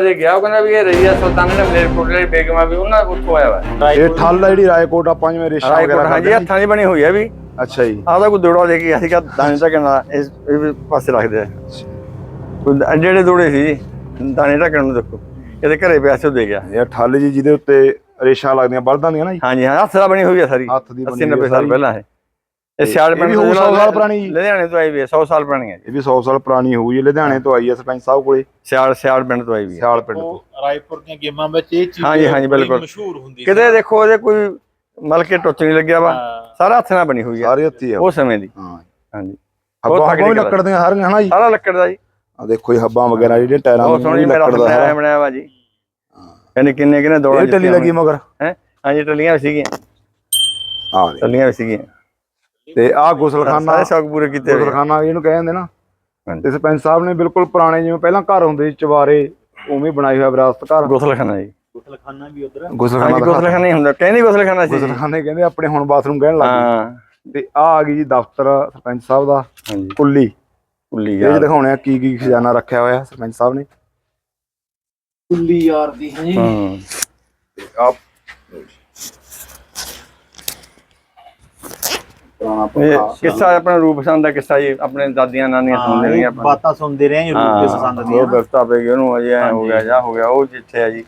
ਜੇ ਗਿਆ ਉਹ ਕਹਿੰਦਾ ਵੀ ਇਹ ਰਈਆ ਸੁਲਤਾਨ ਨੇ ਮਲੇਰਕੋਟਲੇ ਬੇਗਮਾ ਵੀ ਉਹਨਾਂ ਉੱਥੋਂ ਆਇਆ ਵਾ। ਇਹ ਠੱਲ ਆ ਜਿਹੜੀ ਰਾਏਕੋਟ ਆਪਾਂ ਜਿਵੇਂ ਰੇਸ਼ਾ ਵਗੈਰਾ ਹਾਂਜੀ ਹੱਥਾਂ ਦੀ ਬਣੀ ਹੋਈ ਹੈ ਵੀ। ਅੱਛਾ ਜੀ। ਆਹ ਤਾਂ ਕੋਈ ਦੋੜਾ ਦੇ ਕੇ ਗਿਆ ਸੀਗਾ ਦਾਣੇ ਢੱਕਣ ਦਾ ਇਸ ਪਾਸੇ ਰੱਖਦੇ ਆ। ਕੋਈ ਜਿਹੜੇ ਦੋੜੇ ਸੀ ਜੀ, ਦਾਣੇ ਢੱਕਣ ਨੂੰ ਦੇਖੋ ਇਹਦੇ ਘਰੇ ਪਿਆ ਸੀ ਉਹ ਦੇ ਗਿਆ। ਇਹ ਠੱਲ ਜੀ ਜਿਹਦੇ ਉੱਤੇ ਰੇਸ਼ਾ ਲੱਗਦੀਆਂ ਬਲਦਾਂ ਦੀਆਂ ਨਾ ਜੀ। ਹਾਂਜੀ ਹਾਂ ਹੱਥ ਦਾ ਬਣੀ ਹੋਈ ਹੈ ਸਾਰੀ। ਹੱਥ ਦੀ 80 ਬਣੀ 90 ਹੋਈ ਸਾਲ। ਪਹਿਲਾਂ ਹੈ ਇਹ ਸਿਆਲ ਇਹ ਪਿੰਡ ਤੋਂ ਹੋਊ ਸੌ ਸਾਲ ਪੁਰਾਣੀ। ਜੀ। ਲੁਧਿਆਣੇ ਤੋਂ ਆਈ ਵੀ ਹੈ 100 ਸਾਲ ਪੁਰਾਣੀ ਹੈ ਜੀ। ਇਹ ਵੀ 100 ਸਾਲ ਪੁਰਾਣੀ ਹੋਊ ਜੀ ਲੁਧਿਆਣੇ ਤੋਂ ਆਈ ਹੈ ਸਰਪੰਚ ਸਾਹਿਬ ਕੋਲੇ। ਸਿਆਲ ਸਿਆਲ ਪਿੰਡ ਤੋਂ ਆਈ ਵੀ ਹੈ। ਸਿਆਲ ਪਿੰਡ ਤੋਂ। ਰਾਏਪੁਰ ਦੀਆਂ ਗੇਮਾਂ ਵਿੱਚ ਇਹ ਚੀਜ਼ ਹਾਂਜੀ, ਹਾਂਜੀ, ਬਿਲਕੁਲ। ਮਸ਼ਹੂਰ ਹੁੰਦੀ ਕਿਤੇ ਦੇਖੋ ਇਹਦੇ ਕੋਈ ਮਲ ਕੇ ਟੁੱਚ ਨਹੀਂ ਲੱਗਿਆ ਵਾ। ਹਾਂ। ਸਾਰਾ ਹੱਥ ਨਾਲ ਬਣੀ ਹੋਈ ਹੈ। ਸਾਰੇ ਹੱਥੀ ਆ ਉਹ। ਸਮੇਂ ਦੀ। ਹਾਂ। ਹਾਂਜੀ। ਹੱਬਾਂ ਗੱਲ ਲੱਕੜ ਦੀਆਂ ਸਾਰੀਆਂ ਹਨਾ ਜੀ। ਸਾਰਾ ਲੱਕੜ ਦਾ ਜੀ। ਆ ਦੇਖੋ ਜੀ ਹੱਬਾਂ ਵਗੈਰਾ ਜਿਹੜੀਆਂ ਟਾਇਰਾਂ ਮੇਰਾ ਲੱਕੜ ਦਾ ਸਾਰਾ ਬਣਾਇਆ ਵਾ ਜੀ। ਕਹਿੰਦੇ ਕਿੰਨੇ ਕਿੰਨੇ ਦੌੜਾਂ ਇਹ ਟੱਲੀ ਲੱਗੀ ਮਗਰ। ਹੈ? ਹਾਂਜੀ ਟੱਲੀਆਂ ਵੀ ਸੀਗੀਆਂ। ਆ ਦੇ ਟੱਲੀਆਂ ਵੀ ਸੀਗੀਆਂ। ਤੇ ਆ ਗੁਸਲਖਾਨਾ ਸਾਰੇ ਸ਼ੌਕ ਪੂਰੇ ਕੀਤੇ। ਗੁਸਲਖਾਨਾ ਇਹਨੂੰ ਕਹਿ ਜਾਂਦੇ ਨਾ। ਤੇ ਸਰਪੰਚ ਸਾਹਿਬ ਨੇ ਬਿਲਕੁਲ ਪੁਰਾਣੇ ਜਿਵੇਂ ਪਹਿਲਾਂ ਘਰ ਹੁੰਦੇ ਸੀ ਚਵਾਰੇ ਉਵੇਂ ਬਣਾਈ ਹੋਇਆ ਵਿਰਾਸਤ ਘਰ। ਗੁਸਲਖਾਨਾ ਜੀ। ਗੁਸਲਖਾਨਾ ਵੀ ਉਧਰ। ਗੁਸਲਖਾਨਾ ਗੁਸਲਖਾਨਾ ਹੀ ਹੁੰਦਾ। ਕਹਿੰਦੇ ਗੁਸਲਖਾਨਾ ਸੀ। ਜੀ। ਗੁਸਲਖਾਨੇ ਕਹਿੰਦੇ ਆਪਣੇ ਹੁਣ ਬਾਥਰੂਮ ਕਹਿਣ ਲੱਗ ਗਏ। ਹਾਂ। ਤੇ ਆ ਆ ਗਈ ਜੀ ਦਫ਼ਤਰ ਸਰਪੰਚ ਸਾਹਿਬ ਦਾ। ਹਾਂਜੀ। ਕੁੱਲੀ। ਕੁੱਲੀ ਇਹ ਯਾਰ। ਦਿਖਾਉਣੇ ਆ ਕੀ ਕੀ ਖਜ਼ਾਨਾ ਰੱਖਿਆ ਹੋਇਆ ਸਰਪੰਚ ਸਾਹਿਬ ਨੇ। ਕੁੱਲੀ ਯਾਰ ਦੀ ਹੈ ਹੂੰ। ਆ ਪੁਰਾਣਾ ਇਹ ਕਿੱਸਾ ਆਪਣਾ ਰੂਪ ਪਸੰਦ ਦਾ ਕਿੱਸਾ ਜੀ ਆਪਣੇ ਦਾਦੀਆਂ ਨਾਨੀਆਂ ਸੁਣਦੇ ਨੇ ਆਪਾਂ। ਬਾਤਾਂ ਸੁਣਦੇ ਰਹੇ ਹਾਂ ਰੂਪ ਪਸੰਦ ਹਾਂ ਦੀਆਂ ਉਹ ਬਿਰਤਾ ਪੈ ਗਿਆ ਉਹਨੂੰ ਅਜੇ ਐਂ ਹੋ ਗਿਆ ਜਾਂ ਹੋ ਗਿਆ ਉਹ ਜਿੱਥੇ ਆ ਜੀ।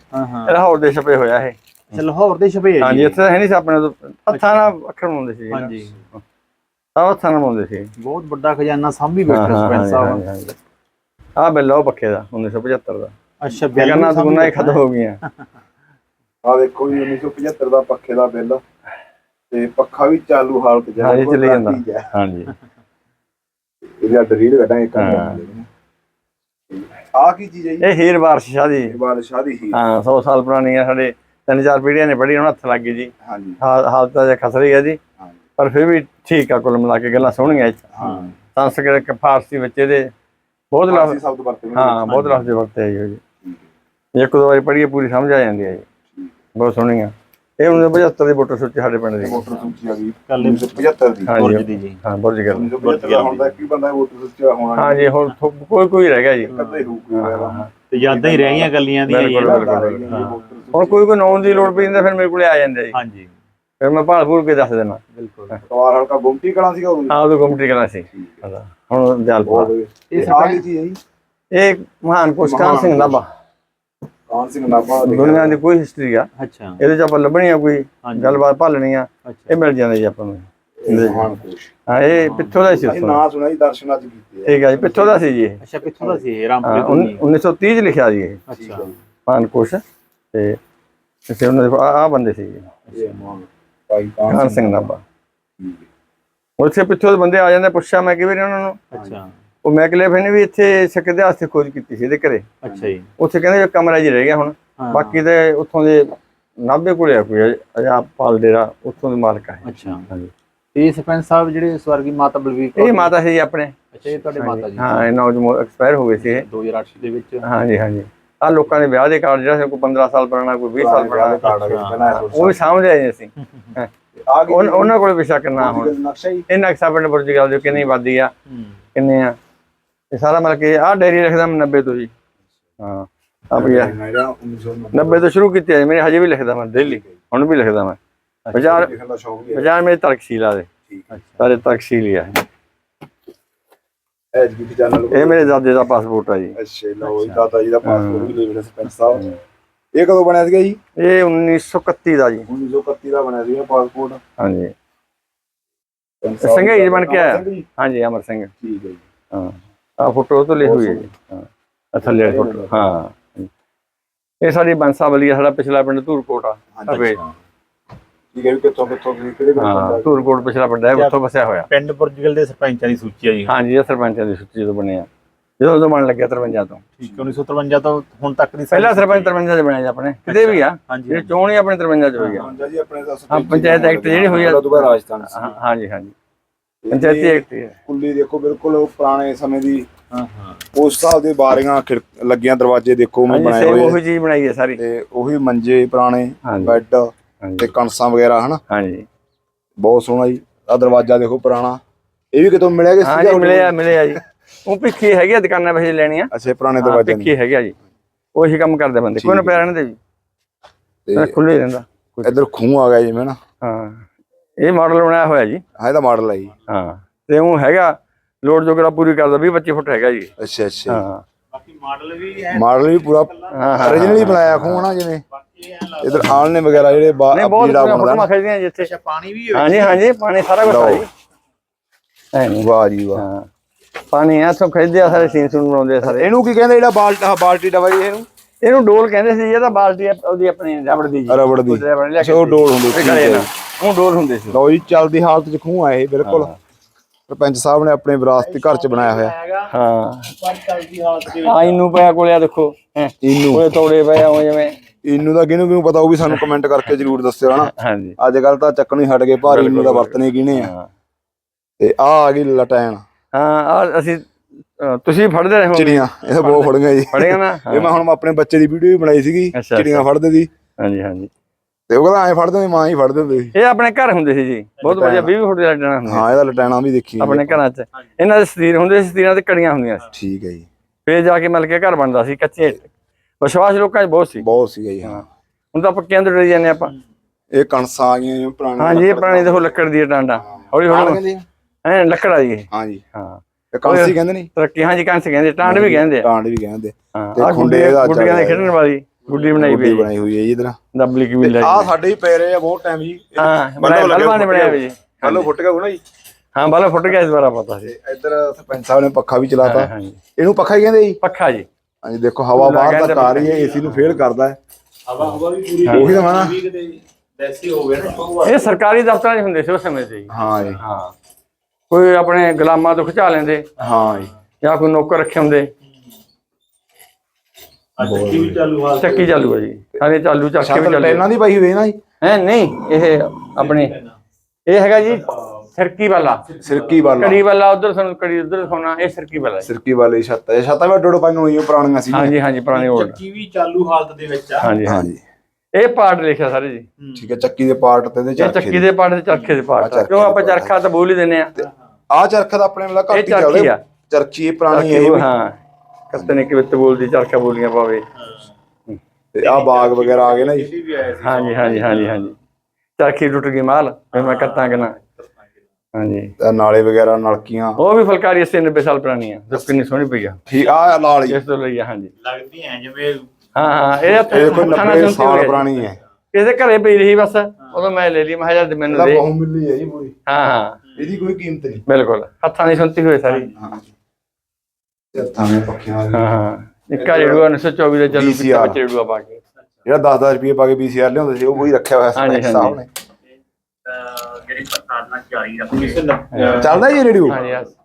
ਲਾਹੌਰ ਦੇ ਛਪੇ ਹੋਇਆ ਇਹ। ਅੱਛਾ ਲਾਹੌਰ ਦੇ ਛਪੇ ਹੈ ਹਾਂਜੀ ਜੀ ਇੱਥੇ ਹੈ ਨਹੀਂ ਸੀ ਆਪਣੇ ਤੋਂ। ਹੱਥਾਂ ਨਾਲ ਅੱਖਰ ਬਣਾਉਂਦੇ ਸੀ ਹਾਂਜੀ। ਸਭ ਹੱਥਾਂ ਨਾਲ ਬਣਾਉਂਦੇ ਸੀ। ਬਹੁਤ ਵੱਡਾ ਖਜ਼ਾਨਾ ਸਾਂਭੀ ਬੈਠੇ ਸਰਪੰਚ ਸਾਹਿਬ। ਆ ਬਿੱਲ ਉਹ ਪੱਖੇ ਦਾ 1975 ਦਾ। ਅੱਛਾ ਕਿਆ ਕਰਨਾ ਦੁਗਣਾ ਹੀ ਖਤਮ ਹੋ। ਗਈਆਂ। ਆ ਦੇਖੋ ਜੀ 1975 ਦਾ ਪੱਖੇ ਦਾ ਬਿੱਲ। ਤੇ ਪੱਖਾ ਵੀ ਚਾਲੂ ਹਾਲਤ ਹੈ। ਹਾਂਜੀ ਚੱਲੀ ਜਾਂਦਾ। ਹਾਂਜੀ। ਇਹਦੀ ਅੱਡ ਰੀਲ ਕੱਢਾਂਗੇ ਇੱਕ ਆ ਕੀ ਚੀਜ਼ ਹੈ ਜੀ? ਇਹ ਹੀਰ ਵਾਰਸ਼ ਸ਼ਾਹ। ਦੀ ਇਹ ਬਾਦਸ਼ਾਹ ਦੀ ਹੀ ਹਾਂ 100 ਸਾਲ ਪੁਰਾਣੀ ਹੈ ਸਾਡੇ। ਤਿੰਨ ਚਾਰ ਪੀੜ੍ਹੀਆਂ ਨੇ ਪੜ੍ਹੀ ਉਹਨਾਂ ਹੱਥ ਲੱਗ ਗਈ ਜੀ। ਹਾਂਜੀ। ਹਾਲ- ਹਾਲਤ ਤਾਂ ਜੇ ਖਸਰੀ ਹੈ ਜੀ। ਪਰ ਫਿਰ ਵੀ ਠੀਕ ਆ ਕੁੱਲ ਮਿਲਾ ਕੇ ਗੱਲਾਂ ਸੋਹਣੀਆਂ ਜੀ ਹਾਂ। ਸੰਸਕ੍ਰਿਤ ਫਾਰਸੀ ਵਿੱਚ ਇਹਦੇ ਬਹੁਤ ਲਫ਼ਜ਼ ਸ਼ਬਦ ਵਰਤੇ। ਹਾਂ ਬਹੁਤ ਲਫ਼ਜ਼ ਵਰਤੇ ਆ ਜੀ। ਜੀ। ਇੱਕ ਦੋ ਵਾਰੀ ਪੜ੍ਹੀਏ ਪੂਰੀ ਸਮਝ ਆ ਜਾਂਦੀ ਹੈ ਜੀ। ਬਹੁਤ ਸੋਹਣੀਆਂ ਇਹ 1975 ਦੀ ਵੋਟਰ ਸੂਚੀ ਸਾਡੇ ਪਿੰਡ ਦੀ। ਵੋਟਰ ਸੂਚੀ ਆ ਗਈ। ਕੱਲੇ 1975 ਦੀ। ਹਾਂਜੀ। ਬੁਰਜ ਦੀ ਜੀ। ਹਾਂ ਬੁਰਜ ਗੱਲ। 1975 ਦਾ ਹੁਣ ਤੱਕ ਵੀ ਬੰਦਾ ਵੋਟਰ ਸੂਚੀ ਹੋਣਾ ਹਾਂ ਜੀ ਹੁਣ ਥੋ- ਕੋਈ ਕੋਈ ਰਹਿ ਗਿਆ ਜੀ। ਕਦੇ ਹੋਊ ਕੋਈ ਰਹਿਣਾ ਤੇ ਯਾਦਾਂ ਹੀ ਰਹੀਆਂ ਗੱਲੀਆਂ ਦੀਆਂ ਜੀ। ਬਿਲਕੁਲ, ਬਿਲਕੁਲ। ਹੁਣ ਕੋਈ ਕੋਈ ਨਾਮ ਦੀ ਲੋੜ ਪੈਂਦਾ ਫਿਰ ਮੇਰੇ ਕੋਲੇ ਆ ਜਾਂਦੇ ਜੀ। ਹਾਂਜੀ। ਫਿਰ ਮੈਂ ਭਾਲ ਭੂਲ ਕੇ ਦੱਸ ਦੇਣਾ ਬਿਲਕੁਲ। ਸਵਾਰ ਹਲਕਾ ਗੁੰਮਟੀ ਕਲਾਂ ਸੀਗਾ ਉਦੋਂ? ਹਾਂ ਉਦੋਂ ਕੰਪਿਊਟਰ ਕਰਾਂ ਸੀ। ਹੁਣ ਜਾਲ ਬਹੁਤ ਪਾ। ਵਧੀਆ। ਇਹ ਆ ਕੀ ਚੀਜ਼ ਹੈ ਜੀ। ਇਹ ਮਹਾਨ ਕੁਸ਼ਕਾਨ ਸਿੰਘ ਨਾਭਾ। ਕਾਨ ਸਿੰਘ ਨਾਭਾ ਦਾ ਦੁਨੀਆ ਦੀ ਕੋਈ ਹਿਸਟਰੀ ਆ। ਅੱਛਾ। ਇਹਦੇ ਚ ਆਪਾਂ ਲੱਭਣੀ ਆ ਕੋਈ। ਗੱਲਬਾਤ ਭਾਲਣੀ ਆ ਇਹ ਮਿਲ ਜਾਂਦੇ ਜੀ ਆਪਾਂ ਨੂੰ। ਹਾਂ ਇਹ ਪਿੱਥੋਂ ਦਾ ਸੀ। ਨਾਂ ਸੁਣਿਆ ਜੀ ਦਰਸ਼ਨ ਅੱਜ ਕੀਤੇ ਆ। ਠੀਕ ਹੈ ਜੀ ਪਿੱਥੋਂ ਦਾ ਸੀ ਜੀ ਅੱਛਾ ਕਿੱਥੋਂ ਦਾ ਸੀ ਰਾਮਪੁਰੇ ਤੋਂ ਉੱਨੀ- ਜੀ 1930 ਚ ਲਿਖਿਆ ਜੀ ਇਹ। ਅੱਛਾ। ਮਹਾਨ ਕੁਸ਼ ਤੇ ਇਸੇ ਉਹਨਾਂ ਦੇ ਆ ਬੰਦੇ ਸੀ ਜੀ। ਭਾਈ ਕਾਨ ਸਿੰਘ ਨਾਭਾ। ਉੱਥੇ ਪਿੱਛੋਂ ਦੇ ਬੰਦੇ ਆ ਜਾਂਦੇ ਪੁੱਛਿਆ ਮੈਂ ਕਿ ਵੀ ਉਹਨਾਂ ਨੂੰ। ਅੱਛਾ। ਉਹ ਮੈਕਲੇਫ ਨੇ ਵੀ ਇੱਥੇ ਸਿੱਖ ਇਤਿਹਾਸ ਤੇ ਖੋਜ ਕੀਤੀ ਸੀ ਇਹਦੇ ਘਰੇ। ਅੱਛਾ ਜੀ। ਉੱਥੇ ਕਹਿੰਦੇ ਵੀ ਕਮਰਾ ਜੀ ਰਹਿ ਗਿਆ ਹੁਣ। ਬਾਕੀ ਤੇ ਉੱਥੋਂ ਦੇ ਨਾਭੇ ਕੋਲੇ ਆ ਕੋਈ ਅਜਾ ਪਾਲ ਡੇਰਾ ਉੱਥੋਂ ਦੇ ਮਾਲਕ ਆ। ਅੱਛਾ। ਹਾਂਜੀ। ਇਹ ਸਰਪੰਚ ਸਾਹਿਬ ਜਿਹੜੇ ਸਵਰਗੀ ਮਾਤਾ ਬਲਵੀਰ ਕੌਰ ਇਹ ਮਾਤਾ ਸੀ ਜੀ ਆਪਣੇ। ਅੱਛਾ ਇਹ ਤੁਹਾਡੇ ਮਾਤਾ ਜੀ। ਹਾਂ ਇਹ ਨੌਜਵਾਨ ਐਕਸਪਾਇਰ ਹੋ ਗਏ ਸੀ ਇਹ। 2008 ਦੇ ਵਿੱਚ। ਹਾਂਜੀ ਹਾਂਜੀ। ਆ ਲੋਕਾਂ ਦੇ ਵਿਆਹ ਦੇ ਕਾਰਡ ਜਿਹੜਾ ਸੀ ਕੋਈ 15 ਸਾਲ ਪੁਰਾਣਾ ਕੋਈ 20 ਸਾਲ ਪੁਰਾਣਾ। ਕਾਰਡ ਉਹ ਵੀ ਸਾਂਭ ਲਿਆ ਜੀ ਅਸੀਂ। ਹਾਂ। ਆ ਗਈ ਉਨ- ਉਹਨਾਂ ਕੋਲ ਵੀ ਸ਼ੱਕ ਨਾ ਹੁਣ। ਇਹ ਨਕਸ਼ਾ ਪਿੰਡ ਪੁਰਜਗਲ ਦੇ ਕਿੰਨੀ ਆਬਾਦੀ ਆ ਕਿੰਨੇ ਆ। ਇਹ ਸਾਰਾ ਮਿਲ ਕੇ ਆਹ ਡੈਰੀ ਲਿਖਦਾ ਮੈਂ 90 ਤੋਂ ਜੀ। ਹਾਂ ਆ ਵੀ ਆ। ਮੇਰਾ 1990 90 ਤੋਂ ਸ਼ੁਰੂ ਕੀਤੀ ਹੈ ਮੇਰੇ ਹਜੇ ਵੀ ਲਿਖਦਾ ਮੈਂ ਡੇਲੀ ਹੁਣ ਵੀ ਲਿਖਦਾ ਮੈਂ। ਬਾਜ਼ਾਰ ਬਾਜ਼ਾਰ ਮੇਰੇ ਤਰਕਸ਼ੀਲ ਦੇ। ਸਾਰੇ ਤਰਕਸ਼ੀਲ ਆ। ਇਹ ਮੇਰੇ ਦਾਦੇ ਦਾ ਪਾਸਪੋਰਟ ਆ ਜੀ। ਅੱਛਾ ਲਓ ਦਾਦਾ ਜੀ ਦਾ ਪਾਸਪੋਰਟ ਵੀ ਲੈ ਲਿਆ ਸਰਪੰਚ ਸਾਹਿਬ ਇਹ ਕਦੋਂ ਬਣਿਆ ਸੀਗਾ ਜੀ? ਇਹ 1931 ਦਾ ਜੀ। 1931 ਦਾ ਬਣਿਆ ਸੀਗਾ ਪਾਸਪੋਰਟ ਹਾਂਜੀ। ਸੰਘਈ ਜੀ ਬਣ ਕੇ ਆਇਆ। ਹਾਂਜੀ ਅਮਰ ਸਿੰਘ ਠੀਕ ਹੈ ਜੀ। ਹਾਂ। ਆ ਫੋਟੋ ਤੋਂ ਲਈ ਹੋਈ ਹੈ ਜੀ। ਹਾਂ। ਥੱਲੇ ਵਾਲੀ ਫੋਟੋ ਹਾਂ। ਇਹ ਸਾਡੀ ਬੰਸਾ ਬਲੀ ਆ ਸਾਡਾ ਪਿਛਲਾ ਪਿੰਡ ਧੂਰਕੋਟ ਆ। ਅਬੇ ਠੀਕ ਹੈ ਵੀ ਕਿੱਥੋਂ ਕਿੱਥੋਂ ਤੁਸੀਂ ਕਿਹੜੇ ਹਾਂ ਧੂਰਕੋਟ ਪਿਛਲਾ ਪਿੰਡ ਹੈ ਉੱਥੋਂ ਵਸਿਆ ਹੋਇਆ। ਪਿੰਡ ਪੁਰਜਗਲ ਦੇ ਸਰਪੰਚਾਂ ਦੀ ਸੂਚੀ ਹੈ ਜੀ। ਹਾਂਜੀ ਇਹ ਸਰਪੰਚਾਂ ਦੀ ਸੂਚੀ ਜਦੋਂ ਬਣਿਆ ਜਦੋਂ ਉਦੋਂ ਬਣ ਲੱਗਿਆ 53 ਤੋਂ। ਠੀਕ ਹੈ 1953 ਤੋਂ ਹੁਣ ਤੱਕ ਦੀ ਪਹਿਲਾ ਸਰਪੰਚ 53 ਚ ਬਣਿਆ ਜੀ ਆਪਣੇ। ਕਿਤੇ ਵੀ ਆ। ਹਾਂਜੀ ਇਹ ਚੋਣ ਹੀ ਆਪਣੇ 53 ਚ ਹੋਈ ਆ। ਹਾਂ ਜੀ ਆਪਣੇ ਦਾ ਹਾਂ ਪੰਚਾਇਤ ਐਕਟ ਜਿਹੜੀ ਹੋਈ ਆ। ਹਾਂ- ਪੰਚਾਇਤੀ ਐਕਟ ਹੀ ਹੈ। ਕੁੱਲੀ ਦੇਖੋ ਬਿਲਕੁਲ ਉਹ ਪੁਰਾਣੇ ਸਮੇਂ ਦੀ ਹਾਂ ਹਾਂ। ਉਸ ਹਿਸਾਬ ਦੇ ਬਾਰੀਆਂ ਲੱਗੀਆਂ ਦਰਵਾਜ਼ੇ ਦੇਖੋ ਮੈਂ ਬਣਾਏ ਹੋਏ ਉਹੀ ਚੀਜ਼ ਬਣਾਈ ਹੈ ਸਾਰੀ। ਤੇ ਉਹੀ ਮੰਜੇ ਪੁਰਾਣੇ। ਬੈੱਡ ਤੇ ਕਣਸਾਂ ਵਗੈਰਾ ਹਨਾ? ਹਾਂਜੀ। ਬਹੁਤ ਸੋਹਣਾ ਜੀ। ਆ ਦਰਵਾਜ਼ਾ ਦੇਖੋ ਪੁਰਾਣਾ। ਇਹ ਵੀ ਕਿਤੋਂ ਮਿਲਿਆ ਕਿ ਹਾਂਜੀ ਮਿਲਿਆ ਮਿਲਿਆ ਜੀ। ਉਹ ਪਿੱਖੀ ਹੈਗੀ ਆ ਦੁਕਾਨਾਂ ਵਿੱਚ ਲੈਣੀਆਂ। ਅੱਛਾ ਇਹ ਪੁਰਾਣੇ ਹਾਂ, ਦਰਵਾਜ਼ੇ ਪਿੱਖੀ ਹੈਗੀ ਆ ਜੀ। ਉਹੀ ਕੰਮ ਕਰਦੇ ਬੰਦੇ। ਕੋਈ ਨਾ ਪੈਰਾਂ ਦੇ ਵੀ ਤੇ ਖੁੱਲੇ ਰਹਿੰਦਾ। ਇੱਧਰ ਖੂਹ ਆ ਗਿਆ ਜਿਵੇਂ ਨਾ। ਹਾਂ। ਇਹ ਮਾਡਲ ਬਣਾਇਆ ਹੋਇਆ ਜੀ। ਹਾਂ ਇਹਦਾ ਮਾਡਲ ਹੈ ਜੀ। ਹਾਂ ਤੇ ਉਹ ਹੈਗਾ ਲੋਡ ਜੋਗਰਾ ਪੂਰੀ ਕਰਦਾ 20 25 ਫੁੱਟ ਹੈਗਾ ਜੀ। ਅੱਛਾ ਅੱਛਾ। ਹਾਂ। ਬਾਕੀ ਮਾਡਲ ਵੀ ਹੈ। ਮਾਡਲ ਵੀ ਪੂਰਾ ਹਾਂ ਹਾਂ। ਬਣਾਇਆ ਨਾ ਜਿਵੇਂ। ਇਧਰ ਆਲਣੇ ਵਗੈਰਾ ਜਿਹੜੇ ਬਾ- ਨਹੀਂ ਬਹੁਤ ਜਿਹੜਾ ਬਣਦਾ। ਫੋਟੋਆਂ ਖਿੱਚਦੀਆਂ ਜਿੱਥੇ। ਅੱਛਾ ਪਾਣੀ ਵੀ ਹੋਇਆ ਹਾਂਜੀ ਹਾਂਜੀ ਪਾਣੀ ਸਾਰਾ ਕੁਝ ਜੀ। ਹੈ ਨਹੀਂ ਵਾਹ ਜੀ ਵਾਹ। ਹਾਂ। ਪਾਣੀ ਆ ਸੋ ਖਿੱਚਦੇ ਆ ਸਾਰੇ ਸੀਨ ਸੂਨ ਬਣਾਉਂਦੇ ਆ ਸਾਰੇ। ਇਹਨੂੰ ਕੀ ਕਹਿੰਦੇ ਜਿਹੜਾ ਬਾਲਟ ਬਾਲਟੀ ਡਵਾ ਜੀ ਇਹਨੂੰ? ਇਹਨੂੰ ਡੋਲ ਕਹਿੰਦੇ ਸੀ ਇਹ ਤਾਂ ਬਾਲਟੀ ਆ ਉਹਦੀ ਆਪਣੀ ਰਬੜ ਦੀ ਜੀ। ਰਬੜ ਦੀ। ਉਹ ਡੋਲ ਹੁੰਦੇ ਸੀ, ਨਾ। ਉਹ ਡੋਲ ਹੁੰਦੇ ਸੀ। ਲਓ ਜੀ ਚੱਲਦੀ ਹਾਲਤ 'ਚ ਖੂਹ ਆ ਇਹ ਬਿਲਕੁਲ। ਸਰਪੰਚ ਸਾਹਿਬ ਨੇ ਆਪਣੇ ਵਿਰਾਸਤੀ ਘਰ 'ਚ ਬਣਾਇਆ ਹੋਇਆ। ਹਾਂ। ਪਰ ਚੱਲਦੀ ਹਾਲਤ ਦੇ ਆ ਇਹਨੂੰ ਪਿਆ ਕੋਲੇ ਆ ਦੇਖੋ। ਇਹਨੂੰ। ਉਹਦੇ ਤੋੜੇ ਪਏ ਆ ਉਹ ਜਿਵੇਂ। ਇਹਨੂੰ ਦਾ ਕਿਹਨੂੰ ਕਿਹਨੂੰ ਪਤਾ ਉਹ ਵੀ ਸਾਨੂੰ ਕਮੈਂਟ ਕਰਕੇ ਜਰੂਰ ਦੱਸਿਓ ਹਨਾ? ਹਾਂਜੀ। ਅੱਜ ਕੱਲ ਤਾਂ ਚੱਕਣ ਹੀ ਹਟ ਗਏ ਭਾਰੀ ਇਹਨੂੰ ਦਾ ਵਰਤਨੇ ਕਿਹਨੇ ਆ? ਤੇ ਆ ਆ ਗਈ ਲਟੈਣ। ਹਾਂ ਅਸੀਂ ਤੁਸੀਂ ਫੜਦੇ ਰਹੇ ਹੋ। ਚਿੜੀਆਂ ਇਹ ਬਹੁਤ ਫੜ ਗਈਆਂ ਜੀ। ਨਾ? ਇਹ ਮੈਂ ਹੁਣ ਆਪਣੇ ਬੱਚੇ ਦੀ ਵੀਡੀਓ ਵੀ ਬਣਾਈ ਸੀਗੀ ਚਿੜੀਆਂ ਫੜਦੇ ਦੀ ਹਾਂਜੀ ਹਾਂਜੀ। ਤੇ ਉਹ ਕਹਿੰਦਾ ਐ ਫੜਦੇ ਹੁੰਦੇ ਮਾਂ ਹੀ ਫੜਦੇ ਹੁੰਦੇ ਸੀ ਇਹ ਆਪਣੇ ਘਰ ਹੁੰਦੇ ਸੀ ਜੀ। ਬਹੁਤ ਵਧੀਆ 20 ਫੁੱਟ ਦੇ ਲੱਡਣਾ ਹੁੰਦੇ ਹਾਂ ਇਹਦਾ ਲਟੈਣਾ ਵੀ ਦੇਖੀ ਆਪਣੇ ਘਰਾਂ 'ਚ। ਇਹਨਾਂ ਦੇ ਸਰੀਰ ਹੁੰਦੇ ਸੀ ਸਰੀਰਾਂ ਤੇ ਕੜੀਆਂ ਹੁੰਦੀਆਂ ਸੀ। ਠੀਕ ਹੈ ਜੀ। ਫੇਰ ਜਾ ਕੇ ਮਿਲ ਕੇ ਘਰ ਬਣਦਾ ਸੀ ਕੱਚੇ ਵਿਸ਼ਵਾਸ ਲੋਕਾਂ 'ਚ ਬਹੁਤ ਸੀ। ਬਹੁਤ ਸੀਗਾ ਜੀ ਹਾਂ। ਹੁਣ ਤਾਂ ਪੱਕਿਆਂ ਤੋਂ ਡਰੀ ਜਾਂਦੇ ਆਪਾਂ। ਇਹ ਕਣਸਾਂ ਆ ਗਈਆਂ ਜਿਵੇਂ ਪੁਰਾਣੀਆਂ ਹਾਂਜੀ ਇਹ ਪੁਰਾਣੀ ਦੇਖੋ ਲੱਕੜ ਦੀ ਡਾਂਡਾ। ਹੌਲੀ ਹੌਲੀ ਆ? ਐ ਲੱਕੜਾ ਜੀ ਇਹ। ਹਾਂ ਜੀ। ਹਾਂ। ਇਹ ਕਣਸੀ ਕਹਿੰਦੇ ਨਹੀਂ ਤਰੱਕੀ ਹਾਂਜੀ ਕੰਸ ਕਹਿੰਦੇ ਟਾਂਡ ਵੀ ਕਹਿੰਦੇ ਆ। ਟਾਂਡ ਵੀ ਕਹਿੰਦੇ। ਹਾਂ ਤੇ ਖੁੰਡੇ ਦਾ ਖੇਡਣ ਵਾਲੀ। ਗੁੱਡੀ ਬਣਾਈ ਗੁੱਡੀ ਪਈ ਬਣਾਈ ਹੋਈ ਹੈ ਜੀ ਇਧਰ। ਡਬਲੀ ਕੀ ਵੀ ਲੈ ਆ ਸਾਡੇ ਹੀ ਪੈ ਰਹੇ ਆ ਬਹੁਤ ਟਾਈਮ ਜੀ। ਹਾਂ ਬਲਵਾਂ ਨੇ ਬਣਾਇਆ ਹੋਇਆ ਜੀ। ਹਲੋ ਫੁੱਟ ਗਿਆ ਹੋਣਾ ਜੀ। ਹਾਂ ਬਾਲਾ ਫੁੱਟ ਗਿਆ ਇਸ ਵਾਰਾ ਪਤਾ ਸੀ ਇੱਧਰ ਸਰਪੰਚ ਸਾਹਿਬ ਨੇ ਪੱਖਾ ਵੀ ਚਲਾਤਾ। ਇਹਨੂੰ ਪੱਖਾ ਹੀ ਕਹਿੰਦੇ ਜੀ। ਪੱਖਾ ਜੀ। ਹਾਂਜੀ ਦੇਖੋ ਹਵਾ ਬਾਹਰ ਤੱਕ ਆ ਰਹੀ ਹੈ ਏਸੀ ਨੂੰ ਫੇਲ ਕਰਦਾ ਹੈ। ਹਵਾ ਹਵਾ ਵੀ ਪੂਰੀ ਉਹੀ ਤਾਂ ਨਾ। ਵੈਸੀ ਹੋ ਗਿਆ ਨਾ ਇਹ ਸਰਕਾਰੀ ਦਫ਼ਤਰਾਂ 'ਚ ਹੁੰਦੇ ਸੀ ਉਸ ਸਮੇਂ ਤੇ ਜੀ। ਹਾਂ ਜੀ। ਹਾਂ। ਕੋਈ ਆਪਣੇ ਗੁਲਾਮਾਂ ਤੋਂ ਖਿਚਾ ਲੈਂਦੇ। ਹਾਂ ਜੀ। ਜਾਂ ਕੋਈ ਨੌਕਰ ਰੱਖੇ ਹੁੰਦੇ। ਅੱਜ ਕੀ ਵੀ ਚਾਲੂ ਹਾਲ ਚੱਕੀ ਚਾਲੂ ਹੈ ਜੀ। ਸਾਰੇ ਚਾਲੂ ਚੱਕੇ ਵੀ ਛੱਤ ਚਾਲੂ। ਟੈਨਾਂ ਦੀ ਪਾਈ ਹੋਈ ਹੈ ਨਾ ਜੀ? ਹੈ ਨਹੀਂ ਇਹ ਆਪਣੇ ਇਹ ਹੈਗਾ ਜੀ ਸਰਕੀ ਵਾਲਾ। ਸਿਰਕੀ ਵਾਲਾ। ਕੜੀ ਵਾਲਾ ਉਧਰ ਸਾਨੂੰ ਕੜੀ ਉਧਰ ਸੋਨਾ ਇਹ ਸਰਕੀ ਵਾਲਾ ਜੀ। ਸਿਰਕੀ ਵਾਲੀ ਛੱਤ ਹੈ। ਛੱਤਾਂ ਵੀ ਡੋੜੋ ਪਾਈਆਂ ਹੋਈਆਂ ਪੁਰਾਣੀਆਂ ਸੀ ਹਾਂਜੀ ਹਾਂਜੀ ਪੁਰਾਣੀ ਓਲਡ ਚੱਕੀ ਵੀ ਚਾਲੂ ਹਾਲਤ ਦੇ ਵਿੱਚ ਆ। ਹਾਂਜੀ ਹਾਂ ਹਾਂਜੀ। ਇਹ ਪਾਰਟ ਲਿਖਿਆ ਸਾਰੇ ਜੀ। ਠੀਕ ਹੈ ਚੱਕੀ ਦੇ ਪਾਰਟ ਤੇ ਇਹ ਚਰਖੇ ਚੱਕੀ ਦੇ। ਪਾਰਟ ਤੇ ਚਰਖੇ ਦੇ ਪਾਰਟ ਚਰਖੇ ਕਿਉਂ ਦੇ ਆਪਾਂ ਚਰਖਾ ਤਾਂ ਬੋਲ ਹੀ ਦਿੰਦੇ ਆ ਆ ਚਰਖਾ ਤਾਂ ਆਪਣੇ ਮਤਲਬ ਘੱਟ ਇਹ ਹੀ ਚਰਖੀ ਚੱਲਦੇ ਆ। ਚਰਖੀ ਇਹ ਪੁਰਾਣੀ ਹੈ ਇਹ ਵੀ। ਹਾਂ। ਕੱਤੇ ਨੇ ਕਿਵੇਂ ਬੋਲਦੀ ਚਰਖਾ ਬੋਲੀਆਂ ਪਾਵੇ। ਤੇ ਆ ਬਾਗ ਵਗੈਰਾ ਆ ਗਏ ਨਾ ਜੀ। ਹਾਂਜੀ ਹਾਂਜੀ ਹਾਂਜੀ ਹਾਂਜੀ। ਚਰਖੀ ਟੁੱਟ ਗਈ ਮਾਲ ਫਿਰ ਮੈਂ ਕੱਤਾਂ ਕਿ ਨਾ। ਹਾਂਜੀ। ਤੇ ਨਾਲੇ ਵਗੈਰਾ ਨਲਕੀਆਂ। ਉਹ ਵੀ ਫੁਲਕਾਰੀ 80 90 ਸਾਲ ਪੁਰਾਣੀ ਆ ਜੋ ਕਿੰਨੀ ਸੋਹਣੀ ਪਈ ਆ। ਠੀਕ ਆ ਲਾਲ ਇਸ ਤੋਂ ਲਈ ਆ ਹਾਂਜੀ। ਲੱਗਦੀ ਐ ਜਿਵੇਂ ਹਾਂ ਹਾਂ ਇਹ ਕੋਈ ਹੱਥਾਂ 90 ਨਾਲ ਸੁਣਤੀ ਸਾਲ। ਪੁਰਾਣੀ ਹੈ ਕਿਸੇ ਘਰੇ ਪਈ ਰਹੀ ਬਸ ਉਦੋਂ ਮੈਂ ਲੈ ਲਈ ਮੈਂ ਕਿਹਾ ਜਦ ਮੈਨੂੰ ਦੇ। ਬਹੁ ਮਿਲੀ ਹੈ ਜੀ ਪੂਰੀ। ਹਾਂ ਹਾਂ। ਇਹਦੀ ਕੋਈ ਕੀਮਤ ਨਹੀਂ। ਬਿਲਕੁਲ ਹੱਥਾਂ ਦੀ ਸੁਣਤੀ ਹੋਈ ਸਾਰੀ। ਹਾਂ। ਹੱਥਾਂ ਵਿੱਚ ਪੱਖੀਆਂ ਆ ਹਾਂ ਹਾਂ। ਨਿੱਕਾ ਜਿਹੜੂਆ 1924 ਦੇ ਚੱਲੂ VCR ਕੀਤਾ ਬੱਚੇ ਜਿਹੜੂਆ ਪਾ ਕੇ। ਜਿਹੜਾ 10-10 ਰੁਪਏ ਪਾ ਕੇ ਪੀਸੀਆਰ ਲਿਆਉਂਦੇ ਸੀ ਉਹ ਕੋਈ ਰੱਖਿਆ ਹੋਇਆ ਹਾਂਜੀ, ਸਰਪੰਚ ਸਾਹਿਬ ਨੇ ਜਿਹੜੀ ਪ੍ਰਤਾੜਨਾ ਜਾਰੀ ਰੱਖੀ ਕਿਸੇ ਚੱਲਦਾ ਜੀ ਰੇਡੀਓ?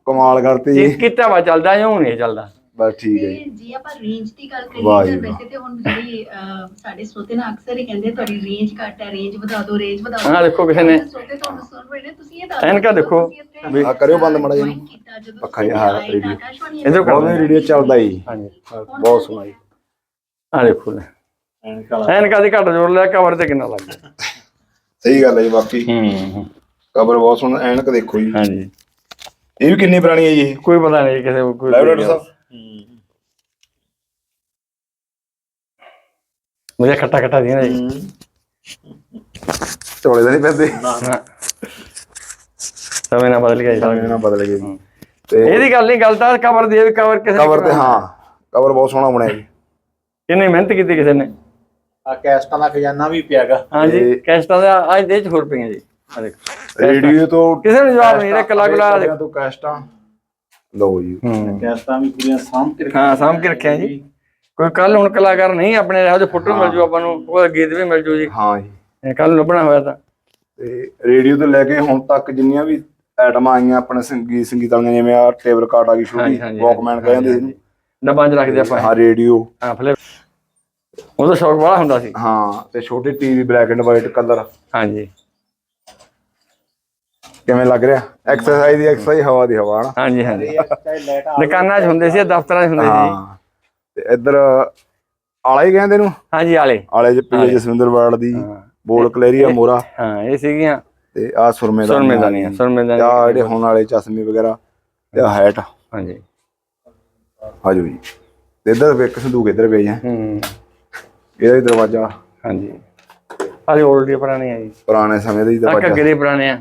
ਕਮਾਲ ਕਰਤੀ ਜੀ। ਕੀਤਾ ਵਾ ਚੱਲਦਾ ਜਾਂ ਨਹੀਂ ਚੱਲਦਾ। ਬਸ ਠੀਕ ਹੈ ਜੀ। ਤੇ ਜੇ ਆਪਾਂ ਰੇਂਜ ਦੀ ਗੱਲ ਕਰੀਏ ਜੀ ਤਾਂ। ਵੈਸੇ ਤੇ ਹੁਣ ਜਿਹੜੀ ਅਹ, ਸਾਡੇ ਸੋਤੇ ਨਾ ਅਕਸਰ ਹੀ ਕਹਿੰਦੇ ਤੁਹਾਡੀ ਰੇਂਜ ਘੱਟ ਹੈ ਰੇਂਜ ਵਧਾ ਦਿਓ ਰੇਂਜ ਵਧਾ ਦਿਓ। ਹਾਂ ਦੇਖੋ ਕਿਸੇ ਨੇ ਸੋਤੇ ਤੁਹਾਨੂੰ ਸੁਣ ਰਹੇ ਨੇ ਤੁਸੀਂ ਇਹ ਦੱਸ ਐਨਕਾਂ ਦੇਖੋ। ਵੀ ਆ ਕਰਿਓ ਬੰਦ ਮਾੜਾ ਜਿਹਾ। ਇਹਨੂੰ। ਪੱਖਾ ਜਿਹਾ ਹਾਂ, ਰੇਡੀਓ। ਇਧਰ ਕਰ ਬਹੁਤ ਰੇਡੀਓ ਚੱਲਦਾ ਜੀ। ਹਾਂਜੀ। ਬਹੁਤ ਸੋਹਣਾ ਜੀ। ਆ ਦੇਖੋ ਲੈ। ਐਨਕਾਂ ਦੀ ਘੱਟ ਜੋੜ ਲਿਆ ਕਵਰ ਤੇ ਕਿੰਨਾ ਲੱਗ ਗਿਆ? ਸਹੀ ਗੱਲ ਹੈ ਜੀ ਬਾਕੀ ਹੂੰ ਕਬਰ ਬਹੁਤ ਸੋਹਣਾ ਐਨਕ ਦੇਖੋ ਜੀ। ਹਾਂਜੀ। ਇਹ ਵੀ ਕਿੰਨੀ ਪੁਰਾਣੀ ਹੈ ਜੀ ਕੋਈ ਪਤਾ ਨਹੀਂ ਕਿਸੇ ਕੋਈ ਲਾਈਵ ਡਾਕਟਰ ਸਾਹਿਬ। ਮੁਝੇ ਖੱਟਾ ਖੱਟਾ ਦੀਆਂ ਜੀ ਝੋਲੇ ਤਾਂ ਨਹੀਂ ਪੈਂਦੇ। ਸਮੇਂ ਨਾਲ ਬਦਲ ਗਿਆ ਜੀ। ਸਮੇਂ। ਨਾਲ ਬਦਲ ਗਏ ਜੀ। ਤੇ ਇਹਦੀ ਗੱਲ ਨਹੀਂ ਗੱਲ ਤਾਂ ਕਵਰ ਦੀ ਵੀ ਕਵਰ ਕਿਸੇ ਨੇ ਕਵਰ ਤੇ ਹਾਂ ਕਵਰ ਬਹੁਤ ਸੋਹਣਾ ਬਣਿਆ ਜੀ। ਕਿੰਨੀ ਮਿਹਨਤ ਕੀਤੀ ਕਿਸੇ ਨੇ? ਆ ਕੈਸਟਾਂ ਦਾ ਖਜ਼ਾਨਾ ਵੀ ਪਿਆਗਾ। ਹਾਂਜੀ ਕੈਸਟਾਂ ਦਾ ਅੱਜ ਦੇ ਚ ਹੋਰ ਪਈਆਂ ਜੀ। ਆ ਦੇਖੋ। ਰੇਡੀਓ ਤੋਂ ਕਿਸੇ ਨੂੰ ਜਵਾਬ ਨਹੀਂ ਇਹਦਾ ਕਲਾ ਕਲਾ ਤੋਂ ਕੈਸਟਾਂ। ਲਓ ਜੀ। ਕੈਸਟਾਂ ਵੀ ਪੂਰੀਆਂ ਸਾਂਭ ਕੇ ਹਾਂ ਸਾਂਭ ਕੇ ਰੱਖਿਆ ਜੀ। ਕੋਈ ਕੱਲ ਹੁਣ ਕਲਾਕਾਰ ਨਹੀਂ ਆਪਣੇ ਇਹੋ ਜਿਹੇ ਫੋਟੋ ਮਿਲ ਜੂ ਆਪਾਂ ਨੂੰ ਉਹਦਾ ਗੀਤ ਵੀ ਮਿਲ ਜੂ ਜੀ। ਹਾਂ ਜੀ। ਕੱਲ ਲੱਭਣਾ ਹੋਇਆ ਤਾਂ। ਤੇ ਰੇਡੀਓ ਤੋਂ ਲੈ ਕੇ ਹੁਣ ਤੱਕ ਜਿੰਨੀਆਂ ਵੀ ਆਈਟਮਾਂ ਆਈਆਂ ਆਪਣੇ ਸੰਗੀਤ ਸੰਗੀਤ ਵਾਲੀਆਂ ਜਿਵੇਂ ਆ ਟੇਬਲ ਕਾਰਡ ਆ ਗਈ ਛੋਟੀ ਵਾਕਮੈਨ ਕਹਿੰਦੇ ਇਹਨੂੰ ਡੱਬਾਂ 'ਚ ਰੱਖਦੇ ਆਪਾਂ। ਹਾਂ ਰੇਡੀਓ। ਹਾਂ ਫਲੇ ਉਹਦਾ ਸ਼ੌਕ ਬੜਾ ਹੁੰਦਾ ਸੀ। ਹਾਂ ਤੇ ਛੋਟੇ TV black and white colour ਹਾਂਜੀ। ਕਿਵੇਂ ਲੱਗ ਰਿਹਾ? ਐਕਸਰਸਾਈਜ਼ ਦੀ ਐਕਸਰਸਾਈਜ਼ ਹਵਾ ਦੀ ਹਵਾ ਹਨਾ? ਹਾਂਜੀ ਹਾਂਜੀ। ਦੁਕਾਨਾਂ 'ਚ ਹੁੰਦੇ ਸੀ ਦਫ਼ਤਰਾਂ 'ਚ ਹੁੰਦੇ ਸੀ। ਹਾਂ। ਤੇ ਇੱਧਰ ਆਲਾ ਹੀ ਕਹਿੰਦੇ ਨੂੰ? ਹਾਂਜੀ ਆਲੇ। ਆਲੇ ਚ ਪੀਏ ਜਸਵਿੰਦਰ ਬਾੜ ਦੀ ਬੋਲ ਕਲੇਰੀਆ ਮੋਰਾ। ਹਾਂ ਇਹ ਸੀਗੀਆਂ। ਤੇ ਆ ਸੁਰਮੇਦਾਨੀ ਸੁਰਮੇਦਾਨੀਆਂ ਸੁਰਮੇਦਾਨੀ ਆ। ਜਿਹੜੇ ਹੁਣ ਵਾਲੇ ਚਸ਼ਮੇ ਵਗੈਰਾ ਤੇ ਆ ਹੈਟ ਹਾਂਜੀ। ਆਜੋ ਜੀ। ਤੇ ਇੱਧਰ ਇੱਕ ਸੰਦੂਕ ਇੱਧਰ ਪਿਆ ਜੀ ਹੂੰ। ਇਹਦਾ ਵੀ ਦਰਵਾਜ਼ਾ। ਹਾਂਜੀ। ਆਹ 올ਡ ਪੁਰਾਣੇ ਆ ਜੀ। ਪੁਰਾਣੇ ਸਮੇਂ ਦਾ ਹੀ ਆ ਦਰਵਾਜ਼ਾ। ਘੱਗਰੇ ਪੁਰਾਣੇ ਆ।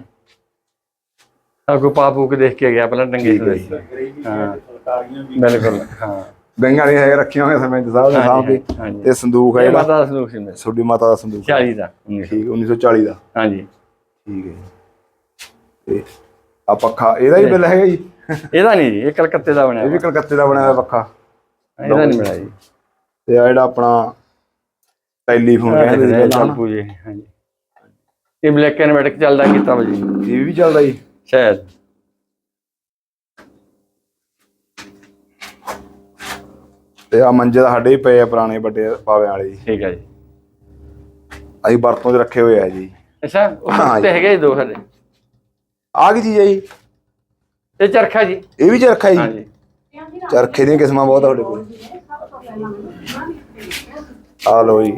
ਆ ਕੋ ਪਾਪੂ ਕੇ ਦੇਖ ਕੇ ਗਿਆ ਪਹਿਲਾਂ ਟੰਗੇ ਸੀ ਹਾਂ। ਬਿਲਕੁਲ ਹਾਂ। ਗੰਗਾ ਨਹੀਂ ਹੈ ਰੱਖੀਆਂ ਹੋਈਆਂ ਸਮੇਂ ਦੇ ਸਾਹਿਬ ਦੇ ਸਾਹਮਣੇ ਹਾਂਜੀ ਤੇ ਸੰਦੂਕ ਹੈ ਇਹ ਜਿਹੜਾ। ਮਾਤਾ ਦਾ ਸੰਦੂਕ ਸੀ ਮੇਰੇ। ਤੁਹਾਡੀ ਮਾਤਾ ਦਾ ਸੰਦੂਕ 40 ਦਾ 1900 ਠੀਕ 1940 ਦਾ। ਹਾਂਜੀ। ਠੀਕ ਹੈ ਜੀ। ਤੇ ਆ ਪੱਖਾ ਇਹਦਾ ਹੀ ਬਿੱਲ ਹੈਗਾ ਜੀ? ਇਹਦਾ ਨਹੀਂ ਜੀ ਇਹ ਕਲਕੱਤੇ ਦਾ ਬਣਿਆ ਇਹ ਵੀ ਕਲਕੱਤੇ ਦਾ ਬਣਿਆ ਹੋਇਆ ਪੱਖਾ। ਇਹਦਾ ਨਹੀਂ ਮਿਲਿਆ ਜੀ। ਤੇ ਆ ਜਿਹੜਾ ਆਪਣਾ ਟੈਲੀਫੋਨ ਕਹਿੰਦੇ ਸੀ ਪਹਿਲਾਂ ਚੱਲ ਪੂਜੇ ਹਾਂਜੀ। ਇਹ ਬਲੈਕ ਐਂਡ ਵਾਈਟ ਚੱਲਦਾ ਕੀਤਾ ਵਾ ਜੀ ਇਹ ਵੀ ਚੱਲਦਾ ਜੀ। ਸ਼ਾਇਦ। ਤੇ ਆ ਮੰਜੇ ਦਾ ਸਾਡੇ ਹੀ ਪਏ ਆ ਪੁਰਾਣੇ ਵੱਡੇ ਪਾਵੇਂ ਵਾਲੇ ਜੀ। ਠੀਕ ਹੈ ਜੀ। ਅਸੀਂ ਵਰਤੋਂ 'ਚ ਰੱਖੇ ਹੋਏ ਆ ਜੀ। ਅੱਛਾ ਉਹ ਤੇ ਹੈਗੇ ਜੀ ਦੋ ਸਾਡੇ ਆ ਕੀ ਚੀਜ਼ ਹੈ ਜੀ? ਇਹ ਚਰਖਾ ਜੀ। ਇਹ ਵੀ ਚਰਖਾ ਜੀ? ਚਰਖੇ ਦੀਆਂ ਕਿਸਮਾਂ ਬਹੁਤ ਆ ਤੁਹਾਡੇ ਕੋਲ। ਆ ਲੋ ਜੀ।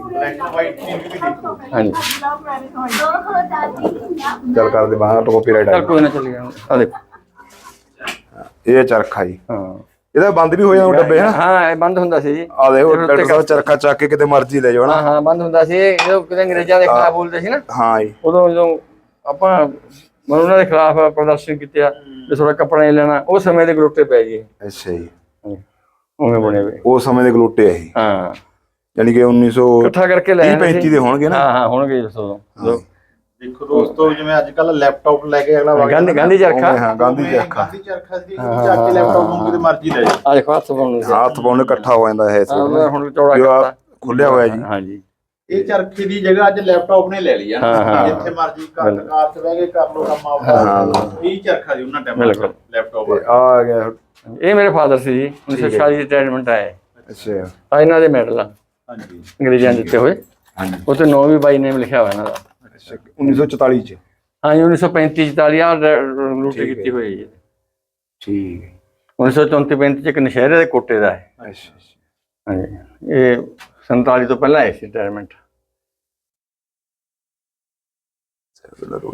ਚੱਲ ਕਰਦੇ ਬਾਹਰ ਤੋਂ ਕਾਪੀਰਾਈਟ ਆ ਚੱਲ ਕੋਈ ਨਾ ਚੱਲੀ ਜਾਣਾ ਆ ਦੇਖੋ। ਇਹ ਚਰਖਾ ਜੀ। ਹਾਂ। ਇਹਦਾ ਬੰਦ ਵੀ ਹੋ ਜਾਂਦਾ ਡੱਬੇ ਹਨਾ? ਹਾਂ ਇਹ ਬੰਦ ਹੁੰਦਾ ਸੀ। ਜੀ ਆ ਦੇਖੋ ਡਾਕਟਰ ਸਾਹਿਬ ਚਰਖਾ ਚੱਕ ਕੇ ਕਿਤੇ ਮਰਜ਼ੀ ਲੈ ਜਾਓ ਹਾਂ ਨਾ ਹਾਂ ਬੰਦ ਹੁੰਦਾ ਸੀ। ਇਹ ਜਦੋਂ ਕਿਤੇ ਅੰਗਰੇਜ਼ਾਂ ਦੇ ਖਿਲਾਫ ਬੋਲਦੇ ਸੀ ਨਾ ਹਾਂ ਜੀ। ਉਦੋਂ ਜਦੋਂ ਆਪਾਂ ਮਨ ਉਹਨਾਂ ਦੇ ਖਿਲਾਫ ਪ੍ਰਦਰਸ਼ਨ ਕੀਤੇ ਤੇ ਥੋੜਾ ਕੱਪੜਾ ਨਹੀਂ ਲੈਣਾ ਉਹ ਸਮੇਂ ਦੇ ਗਰੋਟੇ ਪੈ ਗਏ। ਅੱਛਾ ਜੀ। ਉਵੇਂ ਬਣੇ ਹੋਏ। ਉਹ ਸਮੇਂ ਦੇ ਗਲੋਟੇ ਆ ਇਹ। ਹਾਂ। ਯਾਨੀ ਕਿ 1900 ਇਕੱਠਾ ਕਰਕੇ ਲੈ ਆਉਂਦੇ 35 ਦੇ ਹੋਣਗੇ ਨਾ। ਹਾਂ ਹਾਂ ਹੋਣਗੇ ਉਸ ਤੋਂ ਦੇਖੋ ਦੋਸਤੋ ਜਿਵੇਂ ਅੱਜ ਕੱਲ ਲੈਪਟਾਪ ਲੈ ਕੇ ਅਗਲਾ ਵਗ ਗਾਂਧੀ ਗਾਂਧੀ ਚਰਖਾ। ਹਾਂ ਗਾਂਧੀ ਚਰਖਾ। ਗਾਂਧੀ ਚਰਖਾ ਦੀ ਚੱਕ ਕੇ ਲੈਪਟਾਪ ਨੂੰ ਕਿਤੇ ਮਰਜ਼ੀ ਲੈ ਜਾ ਆ ਦੇਖੋ ਹੱਥ ਪਾਉਣ ਨੂੰ ਹੱਥ ਪਾਉਣ ਇਕੱਠਾ ਹੋ ਜਾਂਦਾ ਹੈ ਮੈਂ ਹੁਣ ਚੌੜਾ ਜੋ ਕਰਤਾ ਖੁੱਲਿਆ ਹੋਇਆ ਜੀ। ਹਾਂਜੀ। ਇਹ ਚਰਖੇ ਦੀ ਜਗ੍ਹਾ ਅੱਜ ਲੈਪਟਾਪ ਨੇ ਲੈ ਲਈ ਆ। ਜਿੱਥੇ ਮਰਜ਼ੀ ਕਾਰ ਕਾਰ 'ਚ ਬਹਿ ਕੇ ਕਰ ਲੋ ਕੰਮ ਆਪਦਾ। ਇਹ ਚਰਖਾ ਦੀ ਉਹਨਾਂ ਟਾਈਮ। ਲੈਪਟਾਪ ਤੇ ਆ ਆ ਗਿਆ ਇਹ ਮੇਰੇ ਫਾਦਰ ਸੀ ਜੀ 1940 ਰਿਟਾਇਰਮੈਂਟ ਆਏ ਅੱਛਾ। ਆ ਇਹਨਾਂ ਦੇ ਮੈਡਲ ਆ। ਹਾਂਜੀ। ਅੰਗਰੇਜ਼ਾਂ ਦਿੱਤੇ ਹੋਏ। ਹਾਂਜੀ। ਉੱਤੇ ਨੌ ਵੀ ਬਾਈ ਨੇਮ ਲਿਖਿਆ ਹੋਇਆ ਇਹਨਾਂ ਦਾ। ਅੱਛਾ 1944 ਚ। ਹਾਂਜੀ 1935 44 ਆ ਲੂਟੀ ਕੀਤੀ ਹੋਈ ਹੈ। ਜੀ ਠੀਕ ਹੈ। 1934 35 ਚ ਇੱਕ ਨਸ਼ਹਿਰੇ ਦੇ ਕੋਟੇ ਦਾ ਹੈ। ਅੱਛਾ ਅੱਛਾ। ਹਾਂਜੀ ਇਹ 47 ਤੋਂ ਪਹਿਲਾਂ ਆਏ ਸੀ ਰਿਟਾਇਰਮੈਂਟ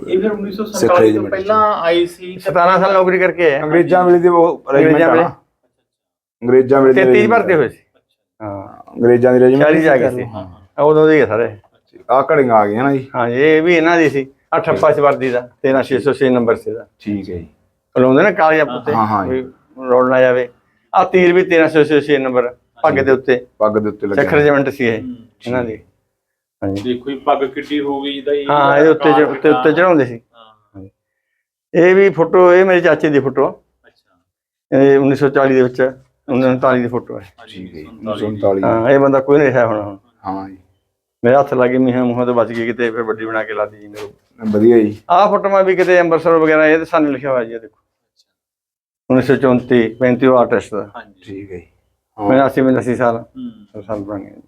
ਇਹ ਫਿਰ 1947 ਸਿੱਖ ਤੋਂ regiment ਪਹਿਲਾਂ ਆਈ ਸੀ 17 ਸਾਲ ਨੌਕਰੀ ਕਰਕੇ ਅੰਗਰੇਜ਼ਾਂ ਵੇਲੇ ਦੀ ਉਹ ਰੈਜੀਮੈਂਟ ਆ ਨਾ। ਅੰਗਰੇਜ਼ਾਂ ਵੇਲੇ। ਦੀ 33 ਭਰਤੇ ਹੋਏ ਸੀ। ਹਾਂ ਅੰਗਰੇਜ਼ਾਂ ਦੀ ਰੈਜੀਮੈਂਟ 40 ਜਾ ਗਏ ਸੀ। ਆ ਉਦੋਂ ਦੇ ਹੀ ਆ ਸਾਰੇ। ਆ ਘੜੀਆਂ ਆ ਗਈਆਂ ਨਾ ਜੀ। ਹਾਂ ਇਹ ਵੀ ਇਹਨਾਂ ਦੀ ਸੀ। ਆ ਠੱਪਾ ਦਾ 13606 ਨੰਬਰ ਸੀ ਦਾ ਠੀਕ ਹੈ ਜੀ। ਬੁਲਾਉਂਦੇ ਨਾ ਉੱਤੇ ਹਾਂ, ਹਾਂ। ਰੋਲ ਨਾ ਜਾਵੇ। ਆ ਤੀਰ ਵੀ 13606 ਨੰਬਰ ਪੱਗ ਦੇ ਉੱਤੇ। ਪੱਗ ਦੇ ਉੱਤੇ ਸਿੱਖ ਲੱਗਿਆ ਰਜਮੈਂਟ ਸੀ ਇਹ ਇਹਨਾਂ ਦੀ। ਹਾਂਜੀ ਦੇਖੋ ਇਹ ਪੱਗ ਕਿੱਡੀ ਹੋ ਗਈ ਜਿਹਦਾ ਇਹ ਹਾਂ ਇਹਦੇ ਉੱਤੇ ਉੱਤੇ ਉੱਤੇ ਚੜਾਉਂਦੇ ਸੀ। ਹਾਂ। ਇਹ ਵੀ ਫੋਟੋ ਇਹ ਮੇਰੇ ਚਾਚੇ ਦੀ ਫੋਟੋ। ਅੱਛਾ। ਇਹ 1940 ਦੇ ਵਿੱਚ 1939 ਦੀ ਫੋਟੋ ਹੈ। ਠੀਕ ਹੈ ਜੀ 1939 ਹਾਂ ਇਹ ਬੰਦਾ ਕੋਈ ਨਹੀਂ ਰਿਹਾ ਹੁਣ ਹੁਣ। ਹਾਂ ਜੀ। ਮੇਰੇ ਹੱਥ ਲੱਗੇ ਮੀਹਾਂ ਮੂੰਹਾਂ ਤੋਂ ਬਚ ਗਈ ਕਿਤੇ ਫਿਰ ਵੱਡੀ ਬਣਾ ਕੇ ਲਾਤੀ ਜੀ ਮੇਰੇ ਵਧੀਆ ਜੀ। ਆਹ ਫੋਟੋਆਂ ਵੀ ਕਿਤੇ ਅੰਮ੍ਰਿਤਸਰ ਵਗੈਰਾ ਇਹ ਤੇ ਸਾਨੂੰ ਲਿਖਿਆ ਹੋਇਆ ਜੀ ਇਹ ਦੇਖੋ। 1934 35 ਉਹ ਆਰਟਿਸਟ ਦਾ। ਹਾਂਜੀ। ਠੀਕ ਹੈ ਜੀ। ਮੈਂ 80 ਵਿੱਚ 80 ਸਾਲ। ਹੂੰ। ਸਾਲ ਬਣ ਗਏ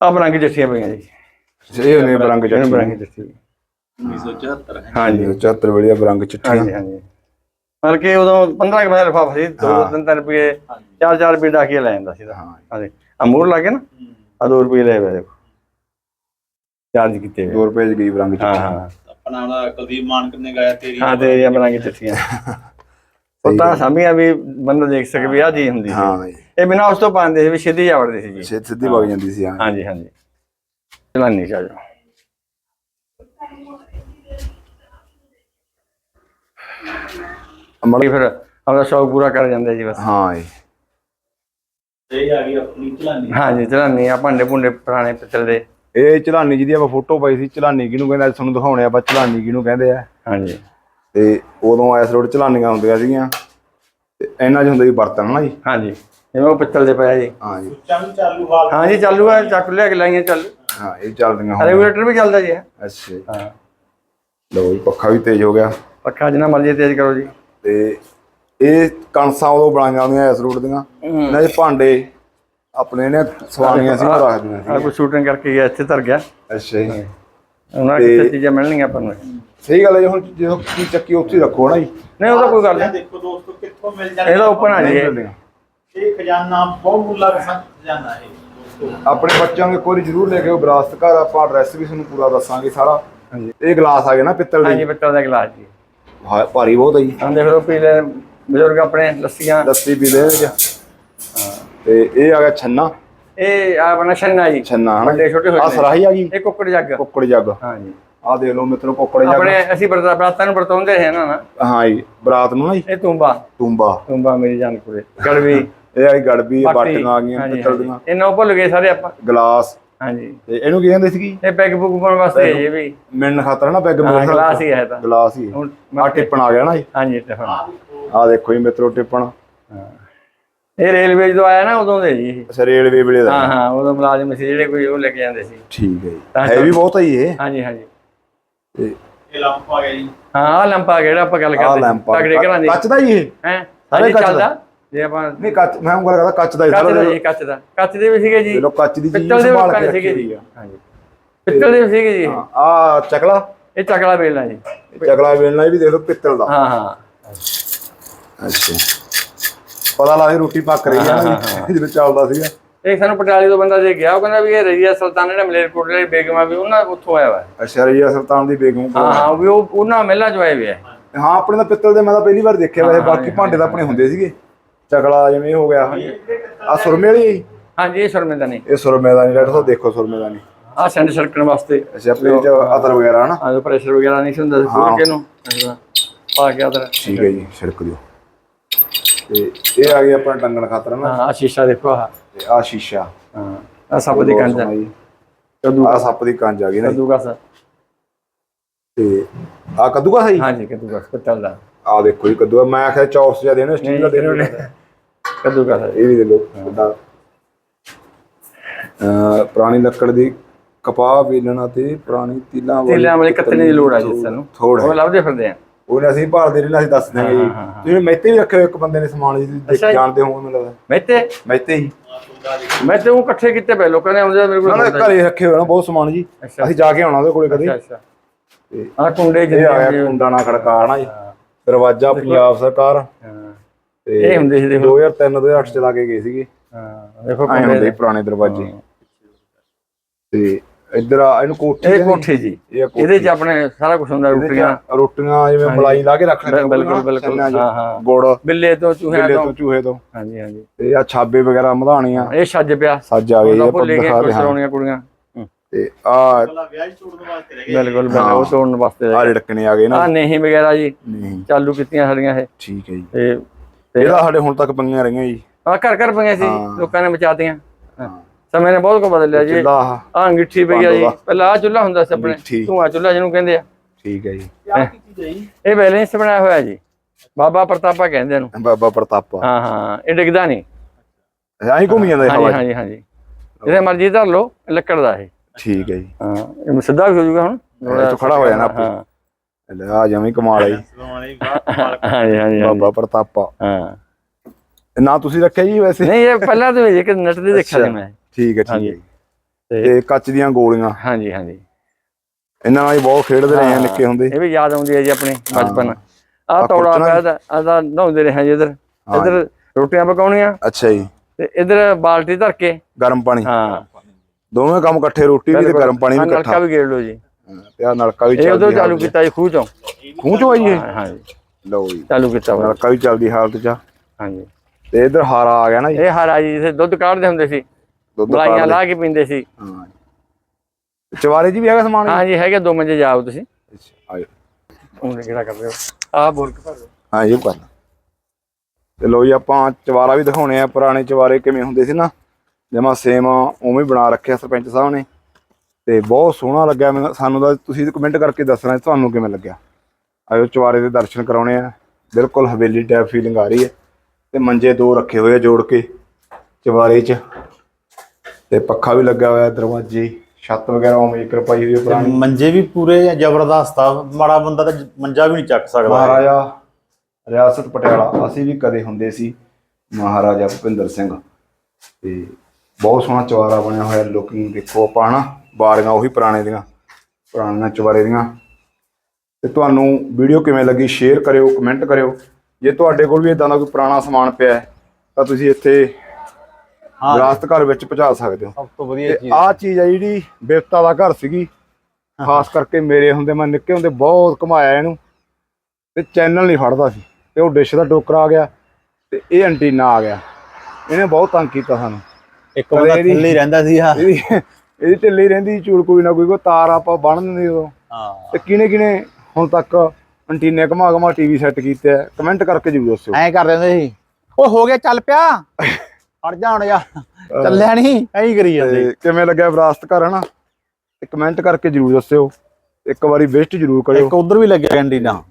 ਆ ਬਰੰਗ ਜੱਟੀਆਂ ਪਈਆਂ ਜੀ। ਇਹ ਨੇ ਬਰੰਗ ਚੱਟੀ ਬਰੰਗ ਜੱਟੀ 1974 ਹੈ ਹਾਂਜੀ। 74 ਵੇਲੇ ਬਰੰਗ ਚਿੱਠੀਆਂ। ਹਾਂਜੀ ਹਾਂਜੀ। ਮਤਲਬ ਕਿ ਉਦੋਂ 15 ਕੁ ਲਿਫਾਫਾ ਸੀ ਦੋ ਹਾਂ। ਤਿੰਨ ਤਿੰਨ ਰੁਪਏ ਚਾਰ ਚਾਰ ਰੁਪਏ ਡਾਕੀਆ ਲੈ ਜਾਂਦਾ ਸੀ ਹਾਂ। ਹਾਂਜੀ ਆ ਮੂਰ ਲੱਗੇ ਨਾ। ਆ 2 ਰੁਪਏ ਲੈ ਵੇ ਦੇਖੋ। ਚਾਰਜ ਕੀਤੇ ਹੋਏ 2 ਰੁਪਏ ਦੀ ਗਈ ਬਰੰਗ ਹਾਂ ਚਿੱਠੀ। ਹਾਂ। ਆਪਣਾ ਉਹਦਾ ਕੁਲਦੀਪ ਮਾਨਕ ਨੇ ਗਾਇਆ ਤੇਰੀ? ਹਾਂ ਤੇ ਇਹ ਬਰੰਗ ਜੱਟੀਆਂ ਉਹ ਤਾਂ ਸਾਮੀਆਂ ਵੀ ਬੰਦਾ ਦੇਖ ਸਕੇ ਵੀ ਆ ਚੀਜ਼ ਹੁੰਦੀ ਸੀ। ਹਾਂ ਜੀ ਇਹ ਬਿਨਾਂ ਉਸ ਤੋਂ ਪਾਉਂਦੇ ਸੀ ਵੀ ਸਿੱਧੀ ਜਾਵੜਦੇ ਸੀ ਜੀ ਸਿੱਧ ਸਿੱਧੀ ਵਗ ਜਾਂਦੀ ਸੀ ਹਾਂ। ਹਾਂਜੀ ਹਾਂਜੀ। ਚਲਾਨੀ ਚਾ ਜਾਓ। ਮੜ ਫਿਰ ਆਪਣਾ ਸ਼ੌਕ ਪੂਰਾ ਕਰ ਜਾਂਦੇ ਜੀ ਬਸ। ਹਾਂ ਜੀ। ਇਹ ਆ ਗਈ ਆਪਣੀ ਚਲਾਨੀ। ਹਾਂਜੀ ਚਲਾਨੀ ਆ ਭਾਂਡੇ ਭੁੰਡੇ ਪੁਰਾਣੇ ਪਿੱਤਲ ਦੇ। ਇਹ ਚਲਾਨੀ ਜਿਹਦੀ ਆਪਾਂ ਫੋਟੋ ਪਾਈ ਸੀ ਚਲਾਨੀ ਕਿਹਨੂੰ ਕਹਿੰਦੇ ਅੱਜ ਤੁਹਾਨੂੰ ਦਿਖਾਉਣੇ ਆਪਾਂ ਚਲਾਨੀ ਕਿਹਨੂੰ ਕਹਿੰਦੇ ਆ। ਹਾਂਜੀ। ਤੇ ਉਦੋਂ ਐਸ ਰੋਡ ਚਲਾਨੀਆਂ ਹੁੰਦੀਆਂ ਸੀਗੀਆਂ ਤੇ ਇਹਨਾਂ 'ਚ ਹੁੰਦਾ ਸੀ ਬਰਤਨ ਹਨਾ ਜੀ? ਹਾਂਜੀ ਜਿਵੇਂ ਉਹ ਪਿੱਤਲ ਦੇ ਪਿਆ ਜੀ। ਹਾਂ ਜੀ। ਚੰਗ ਚਾਲੂ ਹਾਲ ਹਾਂਜੀ ਚਾਲੂ। ਆ ਚੱਕ ਲਿਆ ਕੇ ਲਾਈਆਂ ਚੱਲ। ਹਾਂ ਇਹ ਚੱਲਦੀਆਂ ਹੁਣ ਰੈਗੂਲੇਟਰ ਵੀ ਚੱਲਦਾ ਜੀ। ਅੱਛਾ ਜੀ। ਹਾਂ। ਲਓ ਜੀ ਪੱਖਾ ਵੀ ਤੇਜ਼ ਹੋ ਗਿਆ। ਪੱਖਾ ਜਿੰਨਾ ਮਰਜ਼ੀ ਤੇਜ਼ ਕਰੋ ਜੀ। ਤੇ ਇਹ ਕਣਸਾਂ ਉਦੋਂ ਬਣਾਈਆਂ ਹੁੰਦੀਆਂ ਇਸ ਰੋਡ ਦੀਆਂ। ਇਹਨਾਂ 'ਚ ਭਾਂਡੇ ਆਪਣੇ ਨੇ ਸਵਾਣੀਆਂ ਸੀ ਉਹ ਰੱਖਦੀਆਂ ਆ ਸੀ ਕੋਈ ਸ਼ੂਟਿੰਗ ਕਰਕੇ ਗਿਆ ਇੱਥੇ ਧਰ ਗਿਆ। ਅੱਛਾ ਜੀ। ਉਹਨਾਂ ਕਿਤੇ ਚੀਜ਼ਾਂ ਮਿਲਣਗੀਆਂ ਆਪਾਂ ਨੂੰ? ਸਹੀ ਗੱਲ ਹੈ ਜੀ, ਹੁਣ ਜਦੋਂ ਕੀ ਚੱਕੀ ਉੱਥੇ ਹੀ ਰੱਖੋ ਨਾ ਜੀ। ਨਹੀਂ ਉਹਦਾ ਕੋਈ ਗੱਲ ਨਹੀਂ। ਦੇਖੋ ਦੋਸਤੋ ਕਿੱਥੋਂ ਮਿਲ ਜਾਣੇ ਇਹਦਾ ਓਪਨ ਆ ਜੀ ਇਹ। ਮਿਲਦੀਆਂ। ਇਹ ਖਜ਼ਾਨਾ ਬਹੁਤ ਮੁੱਲਾ ਖਜ਼ਾਨਾ ਹੈ ਦੋਸਤੋ ਆਪਣੇ ਬੱਚਿਆਂ ਨੂੰ ਵਾਰੀ ਜ਼ਰੂਰ ਲੈ ਕੇ ਆਓ ਵਿਰਾਸਤ ਘਰ ਆਪਾਂ ਐਡਰੈਸ ਵੀ ਤੁਹਾਨੂੰ ਪੂਰਾ ਦੱਸਾਂਗੇ ਸਾਰਾ। ਹਾਂਜੀ। ਇਹ ਗਲਾਸ ਆ ਗਏ ਨਾ ਪਿੱਤਲ ਹਾਂਜੀ ਦੇ ਪਿੱਤਲ ਦਾ ਗਲਾਸ ਜੀ। ਭਾਰੀ ਬਹੁਤ ਹੈ ਜੀ। ਹਾਂ ਦੇਖ ਲਓ ਪੀ ਲੈ ਬਜ਼ੁਰਗ ਆਪਣੇ ਲੱਸੀਆਂ। ਲੱਸੀ ਲੈ ਵਿੱਚ। ਹਾਂ ਤੇ ਇਹ ਆ ਗਿਆ ਛੰਨਾ। ਇਹ ਆਪਣਾ ਛੰਨਾ ਜੀ। ਛੰਨਾ ਹਨਾ? ਵੱਡੇ ਛੋਟੇ ਹੋਏ ਆ। ਸਰਾਹੀ ਆ ਗਈ। ਇਹ ਕੁੱਕੜ ਜੱਗ। ਕੁੱਕੜ ਜੱਗ। ਹਾਂਜੀ। ਆ ਦੇਖ ਲਓ ਮਿੱਤਰੋ ਕੁੱਕੜ ਆਪਣੇ ਜੱਗ ਅਸੀਂ ਬਰਤਾ ਨੂੰ ਵਰਤਾਉਂਦੇ ਰਹੇ ਨਾ ਨਾ? ਹਾਂ ਜੀ ਬਰਾਤ ਨੂੰ ਨਾ ਜੀ। ਇਹ ਤੁੰਬਾ। ਟੂੰਬਾ ਤੁੰਬਾ ਮੇਰੀ ਜਾਨ ਕੁੜੇ। ਗੜਵੀ। ਇਹ ਆ ਬਾਟੀ। ਬਾਟੀਆਂ ਆ ਗਈਆਂ ਪਿੱਤਲ। ਦੀਆਂ। ਇਹ ਨੌ ਭੁੱਲ ਗਏ ਸਾਰੇ ਆਪਾਂ। ਗਲਾਸ। ਹਾਂਜੀ। ਤੇ ਇਹਨੂੰ ਕੀ ਕਹਿੰਦੇ ਸੀਗੀ ਇਹ ਪੈਗ ਪੁਗ ਪਾਉਣ ਵਾਸਤੇ ਹੈ ਇਹ ਵੀ। ਮਿਲਣ ਖਾਤਰ ਨਾ ਪੈਗ ਹਾਂ ਗਲਾਸ ਹੀ ਹੈ ਤਾਂ। ਗਲਾਸ ਹੀ ਹੁਣ ਆ ਟਿੱਪਣ ਆ ਗਿਆ ਨਾ ਜੀ। ਹਾਂਜੀ ਟਿਫਨ ਆ ਦੇਖੋ ਜੀ ਮਿੱਤਰੋ ਟਿੱਪਣ। ਇਹ ਰੇਲਵੇ ਜਦੋਂ ਆਇਆ ਨਾ ਉਦੋਂ ਦੇ ਜੀ ਇਹ। ਅੱਛਾ ਰੇਲਵੇ ਵੇਲੇ ਦਾ। ਹਾਂ ਹਾਂ ਉਦੋਂ ਮੁਲਾਜ਼ਮ ਸੀ ਜਿਹੜੇ ਕੋਈ ਉਹ ਲੈ ਕੇ ਜਾਂਦੇ ਸੀ। ਠੀਕ ਹੈ ਜੀ। ਤਾਂ ਹੈ ਵੀ ਬਹੁਤ ਹੈ ਜੀ ਇਹ। ਹਾਂਜੀ ਹਾਂਜੀ। ਤੇ ਇਹ ਲੰਪ ਆ ਗਿਆ ਜੀ। ਹਾਂ ਆ ਲੰਪਾ ਜਿਹੜਾ ਆਪਾਂ ਗੱਲ ਆ ਕਰਦੇ ਲੈਂਪ ਤਗੜੇ ਘਰਾਂ ਦੀ। ਕੱਚ ਦਾ ਹੀ ਇਹ? ਹੈ? ਸਾਰੇ ਕੱਚ ਦਾ? ਜੇ ਆਪਾਂ ਨਹੀਂ ਕੱਚ ਮੈਂ ਉਹ ਗੱਲ ਕਰਦਾ ਕੱਚ ਦਾ ਹੀ ਕੱਚ ਦਾ ਸਾਰਾ ਜੀ ਕੱਚ ਦਾ। ਕੱਚ ਦੇ ਵੀ ਸੀਗੇ ਜੀ। ਚਲੋ ਕੱਚ ਦੀ ਚੀਜ਼ ਪਿੱਤਲ ਦੇ ਸੰਭਾਲ ਵੀ ਕੇ ਸੀਗੇ ਰੱਖੀ ਆ। ਹਾਂਜੀ। ਪਿੱਤਲ ਦੇ ਵੀ ਸੀਗੇ ਜੀ। ਹਾਂ ਆ ਚਕਲਾ। ਇਹ ਚਕਲਾ ਵੇਲਣਾ ਜੀ। ਚਕਲਾ ਵੇਲਣਾ ਇਹ ਵੀ ਦੇਖ ਲਓ ਪਿੱਤਲ ਦਾ। ਹਾਂ ਹਾਂ। ਅੱਛਾ। ਪਤਾ ਲੱਗਦਾ ਰੋਟੀ ਪੱਕ ਰਹੀ ਆ ਨਾ ਜਿਹਦੇ ਵਿੱਚ ਚੱਲਦਾ ਸੀਗਾ। ਇਹ ਸਾਨੂੰ ਪਟਿਆਲੇ ਤੋਂ ਬੰਦਾ ਦੇ ਗਿਆ ਉਹ ਕਹਿੰਦਾ ਵੀ ਇਹ ਰਜੀਆ ਸੁਲਤਾਨ ਜਿਹੜਾ ਮਲੇਰਕੋਟਲੇ ਦੀ ਬੇਗਮ ਆ ਵੀ ਉਹਨਾਂ ਉੱਥੋਂ ਆਇਆ ਵਾ। ਅੱਛਾ ਰਈਆ ਸੁਲਤਾਨ ਦੀ ਬੇਗਮ ਕੋਲ। ਹਾਂ ਹਾਂ ਵੀ ਉਹ ਉਹਨਾਂ ਮਹਿਲਾ ਜੋ ਆਏ ਵੇ ਆ। ਹਾਂ ਆਪਣੇ ਤਾਂ ਪਿੱਤਲ ਦੇ ਮੈਂ ਤਾਂ ਪਹਿਲੀ ਵਾਰ ਦੇਖਿਆ ਵੈਸੇ ਬਾਕੀ ਭਾਂਡੇ ਤਾਂ ਆਪਣੇ ਹੁੰਦੇ ਸੀਗੇ। ਚਕਲਾ ਜਿਵੇਂ ਹੋ ਗਿਆ। ਆ ਸੁਰਮੇ ਵਾਲੀ ਹਾਂਜੀ ਇਹ ਸ਼ਰਮੇ ਦਾ ਨਹੀਂ। ਇਹ ਸੁਰਮੇ ਦਾ ਨਹੀਂ ਡਾਕਟਰ ਸਾਹਿਬ ਦੇਖੋ ਸੁਰਮੇ ਦਾ ਨਹੀਂ। ਆ ਸੈਂਡ ਛੜਕਣ ਵਾਸਤੇ। ਅੱਛਾ ਪਲੇਟ ਚ ਅਤਰ ਵਗੈਰਾ ਹਨਾ? ਜੋ ਪ੍ਰੈਸ਼ਰ ਵਗੈਰਾ ਨਹੀਂ ਸੀ ਹੁੰਦਾ ਸੀ ਕੇ ਨੂੰ ਪਾ ਕੇ ਅਦਰ ਠੀਕ ਹੈ ਜੀ ਛਿੜਕ ਦਿਓ। ਤੇ ਇਹ ਆ ਗਿਆ ਆਪਣਾ ਟੰਗਣ ਖਾਤਰ ਨਾ। ਹਾਂ ਆ ਸ਼ੀਸ਼ਾ ਦੇਖੋ ਆ ਤੇ ਆ ਸ਼ੀਸ਼ਾ। ਹਾਂ ਆ ਸੱਪ ਦੀ ਕੰਜ ਕਦੂ ਆ ਸੱਪ ਦੀ ਕੰਜ ਆ ਗਈ ਨਾ ਕਦੂ ਕਸ ਤੇ ਆ ਕੱਦੂ ਕਾ ਸਹੀ ਹਾਂਜੀ ਕਦੂ ਕਸ ਪੱਤਲ ਦਾ। ਆ ਦੇਖੋ ਜੀ ਕੱਦੂ ਮੈਂ ਆਖਿਆ ਚੌਪਸ ਜਿਹਾ ਦੇਣਾ ਸਟੀਲ ਦਾ ਦੇਣਾ। ਕਦੂ ਕਸ ਇਹ ਵੀ ਦੇ ਲੋ ਵੱਡਾ। ਪੁਰਾਣੀ ਲੱਕੜ ਦੀ ਕਪਾਹ ਵੇਲਣਾ ਤੇ ਪੁਰਾਣੀ ਤੀਲਾਂ ਤੇਲਾਂ ਵਾਲੇ ਕੱਤਣੇ ਦੀ ਲੋੜ ਆ ਜੀ ਸਾਨੂੰ। ਥੋੜਾ ਉਹ ਲੱਭਦੇ ਫਿਰਦੇ ਆ। ਉਹਨੇ ਅਸੀਂ ਭਾਲਦੇ ਰਹਿਣਾ ਅਸੀਂ ਦੱਸ ਦਿਆਂਗੇ ਜੀ। ਤੁਸੀਂ ਮੈਤੇ ਵੀ ਰੱਖਿਓ ਇੱਕ ਬੰਦੇ ਨੇ ਸਮਾਨ ਜੀ ਦੇਖ-। ਜਾਣਦੇ ਹੋਵੋਗੇ ਮੈਨੂੰ ਲੱਗਦਾ। ਮੈਂ ਤੇ ਮੈਤੇ ਹੀ ਮੈਂ ਤੇ ਉਹ ਇਕੱਠੇ ਕੀਤੇ ਪਏ ਲੋਕਾਂ ਨੇ ਆਉਂਦੇ ਮੇਰੇ ਕੋਲ ਨਾ ਨਾ ਘਰੇ ਰੱਖੇ ਹੋਏ ਨਾ ਬਹੁਤ ਸਮਾਨ ਜੀ। ਅਸੀਂ ਜਾ ਕੇ ਆਉਣਾ ਉਹਦੇ ਕੋਲੇ ਕਦੇ। ਅੱਛਾ ਅੱਛਾ। ਆ ਕੁੰਡੇ ਇਹ ਆ ਗਿਆ ਜਿੰਨੇ ਕੁੰਡਾ ਨਾ ਖੜਕਾ ਨਾ ਜੀ। ਦਰਵਾਜ਼ਾ ਪੰਜਾਬ ਸਰਕਾਰ। ਹਾਂ। ਤੇ ਇਹ ਹੁੰਦੇ ਸੀ ਦੇਖੋ। 2003 2008 ਚ ਲਾ ਕੇ ਗਏ ਸੀਗੇ। ਹਾਂ ਦੇਖੋ ਕੁੰਡੇ ਦੇ। ਪੁਰਾਣੇ ਦਰਵਾਜ਼ੇ। ਤੇ ਇੱਧਰ ਆ ਇਹਨੂੰ ਕੋਠੀ ਇਹ ਕਹਿੰਦੇ ਕੋਠੀ ਜੀ। ਇਹ ਕੋਠੀ। ਇਹਦੇ ਚ ਆਪਣੇ ਸਾਰਾ ਕੁਝ ਹੁੰਦਾ ਇਹਦੇ ਚ ਰੋਟੀਆਂ। ਰੋਟੀਆਂ ਜਿਵੇਂ ਮਲਾਈ ਲਾ ਕੇ ਰੱਖ ਲੈਂਦੇ ਬਿਲਕੁਲ ਬਿਲਕੁਲ। ਹਾਂ ਹਾਂ। ਗੁੜ। ਬਿੱਲੇ ਤੋਂ ਚੂਹਿਆਂ ਬਿੱਲੇ ਤੋਂ। ਤੋਂ ਚੂਹੇ ਤੋਂ। ਹਾਂਜੀ ਹਾਂਜੀ। ਤੇ ਆ ਛਾਬੇ ਵਗੈਰਾ ਮਧਾਣੀਆਂ। ਇਹ ਛੱਜ ਪਿਆ। ਸੱਜ ਆ ਗਏ ਉਹਦਾ ਇਹ ਭੁੱਲ ਗਏ ਦਿਖਾ तो ਕੁਝ ਹਾਂ। ਕਰਾਉਣੀਆਂ ਕੁੜੀਆਂ ਹੂੰ। ਤੇ ਆ ਬਿਲਕੁਲ ਬਿਲਕੁਲ। ਉਹ ਤੋੜਨ ਵਾਸਤੇ ਆ ਰਿੜਕਣੇ ਆ ਗਏ ਨਾ। ਆ ਨਹੀਂ ਵਗੈਰਾ ਜੀ। ਨਹੀਂ। ਚਾਲੂ ਕੀਤੀਆਂ ਸਾਡੀਆਂ ਇਹ। ਠੀਕ ਹੈ ਜੀ। ਤੇ ਤੇ ਇਹਦਾ ਸਾਡੇ ਹੁਣ ਤੱਕ ਪੰਗੀਆਂ ਰਹੀਆਂ ਜੀ। ਆ ਘਰ ਘਰ ਪਈਆਂ ਸੀ। ਹਾਂ। ਲੋਕਾਂ ਨੇ ਬਚਾਤੀਆਂ ਹਾਂ। ਸਮੇਂ ਨੇ ਬਹੁਤ ਕੁ ਬਦਲਿਆ ਜੀ। ਚੁੱਲ੍ਹਾ ਆ ਅੰਗੀਠੀ ਪਈ ਆ ਜੀ। ਭਾਂਡੋ ਦਾ। ਪਹਿਲਾਂ ਆ ਚੁੱਲ੍ਹਾ ਹੁੰਦਾ ਸੀ ਆਪਣੇ। ਅੰਗੀਠੀ। ਧੂਆ ਚੁੱਲ੍ਹਾ ਜਿਹਨੂੰ ਕਹਿੰਦੇ ਆ। ਠੀਕ ਹੈ ਜੀ। ਹੈ? ਜੀ ਇਹ ਬੈਲੈਂਸ ਬਣਾਇਆ ਹੋਇਆ ਜੀ। ਬਾਬਾ ਪ੍ਰਤਾਪਾ ਕਹਿੰਦੇ ਇਹਨੂੰ। ਬਾਬਾ ਪ੍ਰਤਾਪਾ। ਹਾਂ ਹਾਂ। ਇਹ ਡਿੱਗਦਾ ਨਹੀਂ। ਐਂ ਘੁੰਮ ਜਾਂਦਾ ਇਹ ਹਾਂਜੀ ਹਵਾ 'ਚ। ਹਾਂਜੀ ਹਾਂਜੀ। ਮਰਜ਼ੀ ਧਰ ਲਓ ਲੱਕੜ ਦਾ ਇਹ। ਠੀਕ ਹੈ ਜੀ। ਹਾਂ ਇਹ ਸਿੱਧਾ ਵੀ ਹੋ ਜਾਊਗਾ ਹੁਣ। ਇਹ ਤੋਂ ਖੜਾ ਹੋ ਜਾਣਾ ਆਪੇ। ਹਾਂ। ਲੈ ਆ ਜਮੀ ਕਮਾਲ ਹੈ ਜੀ। ਹਾਂਜੀ ਹਾਂਜੀ ਹਾਂਜੀ। ਬਾਬਾ ਪ੍ਰਤਾਪਾ। ਹਾਂ। ਨਾ ਤੁਸੀਂ ਰੱਖਿਆ ਜੀ ਵੈਸੇ? ਨਹੀਂ ਇਹ ਪਹਿਲਾਂ ਤੋਂ ਇੱਕ ਨੈਟ ਤੇ ਦੇਖਿਆ ਸੀ ਮੈਂ। ਠੀਕ ਹੈ ਠੀਕ ਹੈ ਹਾਂਜੀ। ਜੀ। ਤੇ ਤੇ ਕੱਚ ਦੀਆਂ ਗੋਲੀਆਂ। ਹਾਂਜੀ ਹਾਂਜੀ। ਇਹਨਾਂ ਨਾਲ ਹੀ ਬਹੁਤ ਖੇਡਦੇ ਰਹੇ ਆ ਹਾਂ। ਨਿੱਕੇ ਹੁੰਦੇ। ਇਹ ਵੀ ਯਾਦ ਆਉਂਦੀ ਹੈ ਜੀ ਆਪਣੀ ਬਚਪਨ। ਆ ਆਹ ਤੌੜਾ ਕੁਰਚਣਾ ਪਿਆ ਦਾ ਆਦਾ ਨਹਾਉਂਦੇ ਰਹੇ ਹਾਂ ਜੀ ਇਧਰ। ਇਧਰ ਰੋਟੀਆਂ ਪਕਾਉਣੀਆਂ। ਅੱਛਾ ਜੀ। ਤੇ ਇਧਰ ਬਾਲਟੀ ਧਰ ਕੇ। ਗਰਮ ਪਾਣੀ। ਹਾਂ। ਦੋਵੇਂ ਕੰਮ ਇਕੱਠੇ ਰੋਟੀ ਵੀ ਤੇ ਗਰਮ ਪਾਣੀ ਵੀ ਨਲਕਾ ਇਕੱਠਾ। ਵੀ ਗੇੜ ਲਓ ਜੀ। ਹਾਂ, ਤੇ ਆ ਨਲਕਾ ਵੀ ਇਹ ਉਦੋਂ ਚੱਲਦੀ ਚਾਲੂ। ਕੀਤਾ ਜੀ ਖੂਹ ਚੋਂ। ਖੂਹ ਚੋਂ ਆਈ ਇਹ? ਹਾਂ, ਹਾਂਜੀ ਲਓ ਜੀ। ਚਾਲੂ ਕੀਤਾ। ਨਲਕਾ ਵੀ ਚੱਲਦੀ ਹਾਲਤ 'ਚ ਆ। ਹਾਂਜੀ ਤੇ ਇਧਰ ਹਾਰਾ ਆ ਗਿਆ ਨਾ ਜੀ। ਇਹ ਹਾਰਾ ਜੀ ਜਿੱਥੇ ਦੁੱਧ ਕਾੜਦੇ ਹੁੰਦੇ ਸੀ। ਦੁੱਧ ਲਾ ਕੇ ਪੀਂਦੇ ਸੀ। ਹਾਂ ਚਵਾਰੇ ਜੀ ਵੀ ਹੈਗਾ ਸਮਾਨ ਹਾਂ ਜੀ ਹੈਗੇ ਦੋ ਮੰਜੇ ਜਾਓ ਤੁਸੀਂ। ਅੱਛਾ, ਆਇਓ। ਹੁਣ ਕਿਹੜਾ ਕਰ ਰਹੇ ਹੋ? ਆਹ ਬੋਲ ਕੇ ਭਰ ਦਿਓ। ਹਾਂ ਇਹ ਕਰ ਲਾ। ਤੇ ਲੋ ਜੀ ਆਪਾਂ ਚਵਾਰਾ ਵੀ ਦਿਖਾਉਣੇ ਆ। ਪੁਰਾਣੇ ਚਵਾਰੇ ਕਿਵੇਂ ਹੁੰਦੇ ਸੀ ਨਾ? ਜਮਾ ਸੇਮ ਉਵੇਂ ਬਣਾ ਰੱਖਿਆ ਸਰਪੰਚ ਸਾਹਿਬ ਨੇ। ਤੇ ਬਹੁਤ ਸੋਹਣਾ ਲੱਗਿਆ ਮੈਨੂੰ। ਸਾਨੂੰ ਤਾਂ ਤੁਸੀਂ ਕਮੈਂਟ ਕਰਕੇ ਦੱਸਣਾ ਤੁਹਾਨੂੰ ਕਿਵੇਂ ਲੱਗਿਆ। ਆਇਓ ਚਵਾਰੇ ਦੇ ਦਰਸ਼ਨ ਕਰਾਉਣੇ ਆ। ਬਿਲਕੁਲ ਹਵੇਲੀ ਟਾਈਪ ਫੀਲਿੰਗ ਆ ਰਹੀ ਹੈ। ਤੇ ਮੰਜੇ ਦੋ ਰੱਖੇ ਹੋਏ ਆ ਜੋੜ ਕੇ ਚਵਾਰੇ 'ਚ। ਤੇ ਪੱਖਾ ਵੀ ਲੱਗਾ ਹੋਇਆ ਦਰਵਾਜ਼ੇ ਛੱਤ ਵਗੈਰਾ ਇੱਕ ਪਾਈ ਹੋਈ ਹੈ ਪੁਰਾਣੀ। ਮੰਜੇ ਵੀ ਪੂਰੇ ਜ਼ਬਰਦਸਤ ਆ? ਮਾੜਾ ਬੰਦਾ ਤਾਂ ਮੰਜਾ ਵੀ ਨਹੀਂ ਚੱਕ ਸਕਦਾ। ਮਹਾਰਾਜਾ ਰਿਆਸਤ ਪਟਿਆਲਾ ਅਸੀਂ ਵੀ ਕਦੇ ਹੁੰਦੇ ਸੀ ਮਹਾਰਾਜਾ ਭੁਪਿੰਦਰ ਸਿੰਘ। ਤੇ ਬਹੁਤ ਸੋਹਣਾ ਚਵਾਰਾ ਬਣਿਆ ਹੋਇਆ ਲੋਕੀ ਦੇਖੋ ਆਪਾਂ ਹਨਾ ਬਾਰੀਆਂ ਉਹੀ ਪੁਰਾਣੇ ਦੀਆਂ ਪੁਰਾਣੀਆਂ ਚਵਾਰੇ ਦੀਆਂ। ਤੇ ਤੁਹਾਨੂੰ ਵੀਡੀਓ ਕਿਵੇਂ ਲੱਗੀ ਸ਼ੇਅਰ ਕਰਿਓ ਕਮੈਂਟ ਕਰਿਓ। ਜੇ ਤੁਹਾਡੇ ਕੋਲ ਵੀ ਇਦਾਂ ਦਾ ਕੋਈ ਪੁਰਾਣਾ ਸਮਾਨ ਪਿਆ ਹੈ, ਤਾਂ ਤੁਸੀਂ ਇੱਥੇ ਵਿਰਾਸਤ ਘਰ ਵਿੱਚ ਪਹੁੰਚਾ ਸਕਦੇ ਹੋ। ਸਭ ਤੋਂ ਵਧੀਆ ਚੀਜ਼ ਆਹ ਚੀਜ਼ ਆ ਜਿਹੜੀ ਬਿਪਤਾ ਦਾ ਘਰ ਸੀਗੀ। ਖਾਸ ਕਰਕੇ ਮੇਰੇ ਹੁੰਦੇ ਮੈਂ ਨਿੱਕੇ ਹੁੰਦੇ ਬਹੁਤ ਘਮਾਇਆ ਇਹਨੂੰ। ਤੇ ਚੈਨਲ ਨਹੀਂ ਫੜਦਾ ਸੀ। ਤੇ ਉਹ ਡਿਸ਼ ਦਾ ਟੋਕਰਾ ਆ ਗਿਆ ਤੇ ਇਹ ਐਂਟੀਨਾ ਆ ਗਿਆ। ਇਹਨੇ ਬਹੁਤ ਤੰਗ ਕੀਤਾ ਸਾਨੂੰ। ਇੱਕ ਬੰਦਾ ਥੱਲੇ ਹੀ ਰਹਿੰਦਾ ਸੀ ਆ ਇਹਦੀ ਢਿੱਲੀ ਰਹਿੰਦੀ ਚੂਲ ਕੋਈ ਨਾ ਕੋਈ ਕੋਈ ਤਾਰ ਆਪਾਂ ਬੰਨ ਦਿੰਦੇ ਉਦੋਂ। ਹਾਂ। ਤੇ ਕਿਨੇ ਕਿਨੇ ਹੁਣ ਤੱਕ ਅੰਟੀਨੇ ਘਮਾ ਘਮਾ ਟੀਵੀ ਸੈੱਟ ਕੀਤੇ ਆ। ਕਮੈਂਟ ਕਰਕੇ ਜਰੂਰ ਦੱਸਿਓ। ਐਂ ਕਰ ਦਿੰਦੇ ਸੀ ਉਹ ਹੋ ਗਿਆ ਚੱਲ ਪਿਆ। ਹਟ ਜਾ ਹੁਣ ਯਾਰ। ਚੱਲਿਆ ਨਹੀਂ ਐਂ ਹੀ ਕਰੀ ਜਾਂਦੇ। ਤੇ ਕਿਵੇਂ ਲੱਗਿਆ ਵਿਰਾਸਤ ਘਰ ਹਨਾ? ਤੇ ਕਮੈਂਟ ਕਰਕੇ ਜਰੂਰ ਦੱਸਿਓ। ਇੱਕ ਵਾਰੀ ਵਿਜ਼ਿਟ ਜਰੂਰ ਕਰਿਓ। ਇੱਕ ਉਧਰ ਵੀ ਲੱਗਿਆ ਕੈਂਟੀਨਾ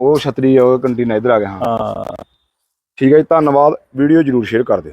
ਉਹ ਛਤਰੀ ਉਹ ਕੰਟੀਨਾ ਇੱਧਰ ਆ ਗਿਆ ਹਾਂ। ਹਾਂ। ਠੀਕ ਹੈ ਜੀ ਧੰਨਵਾਦ। ਵੀਡੀਓ ਜਰੂਰ ਸ਼ੇਅਰ ਕਰ ਦਿਓ।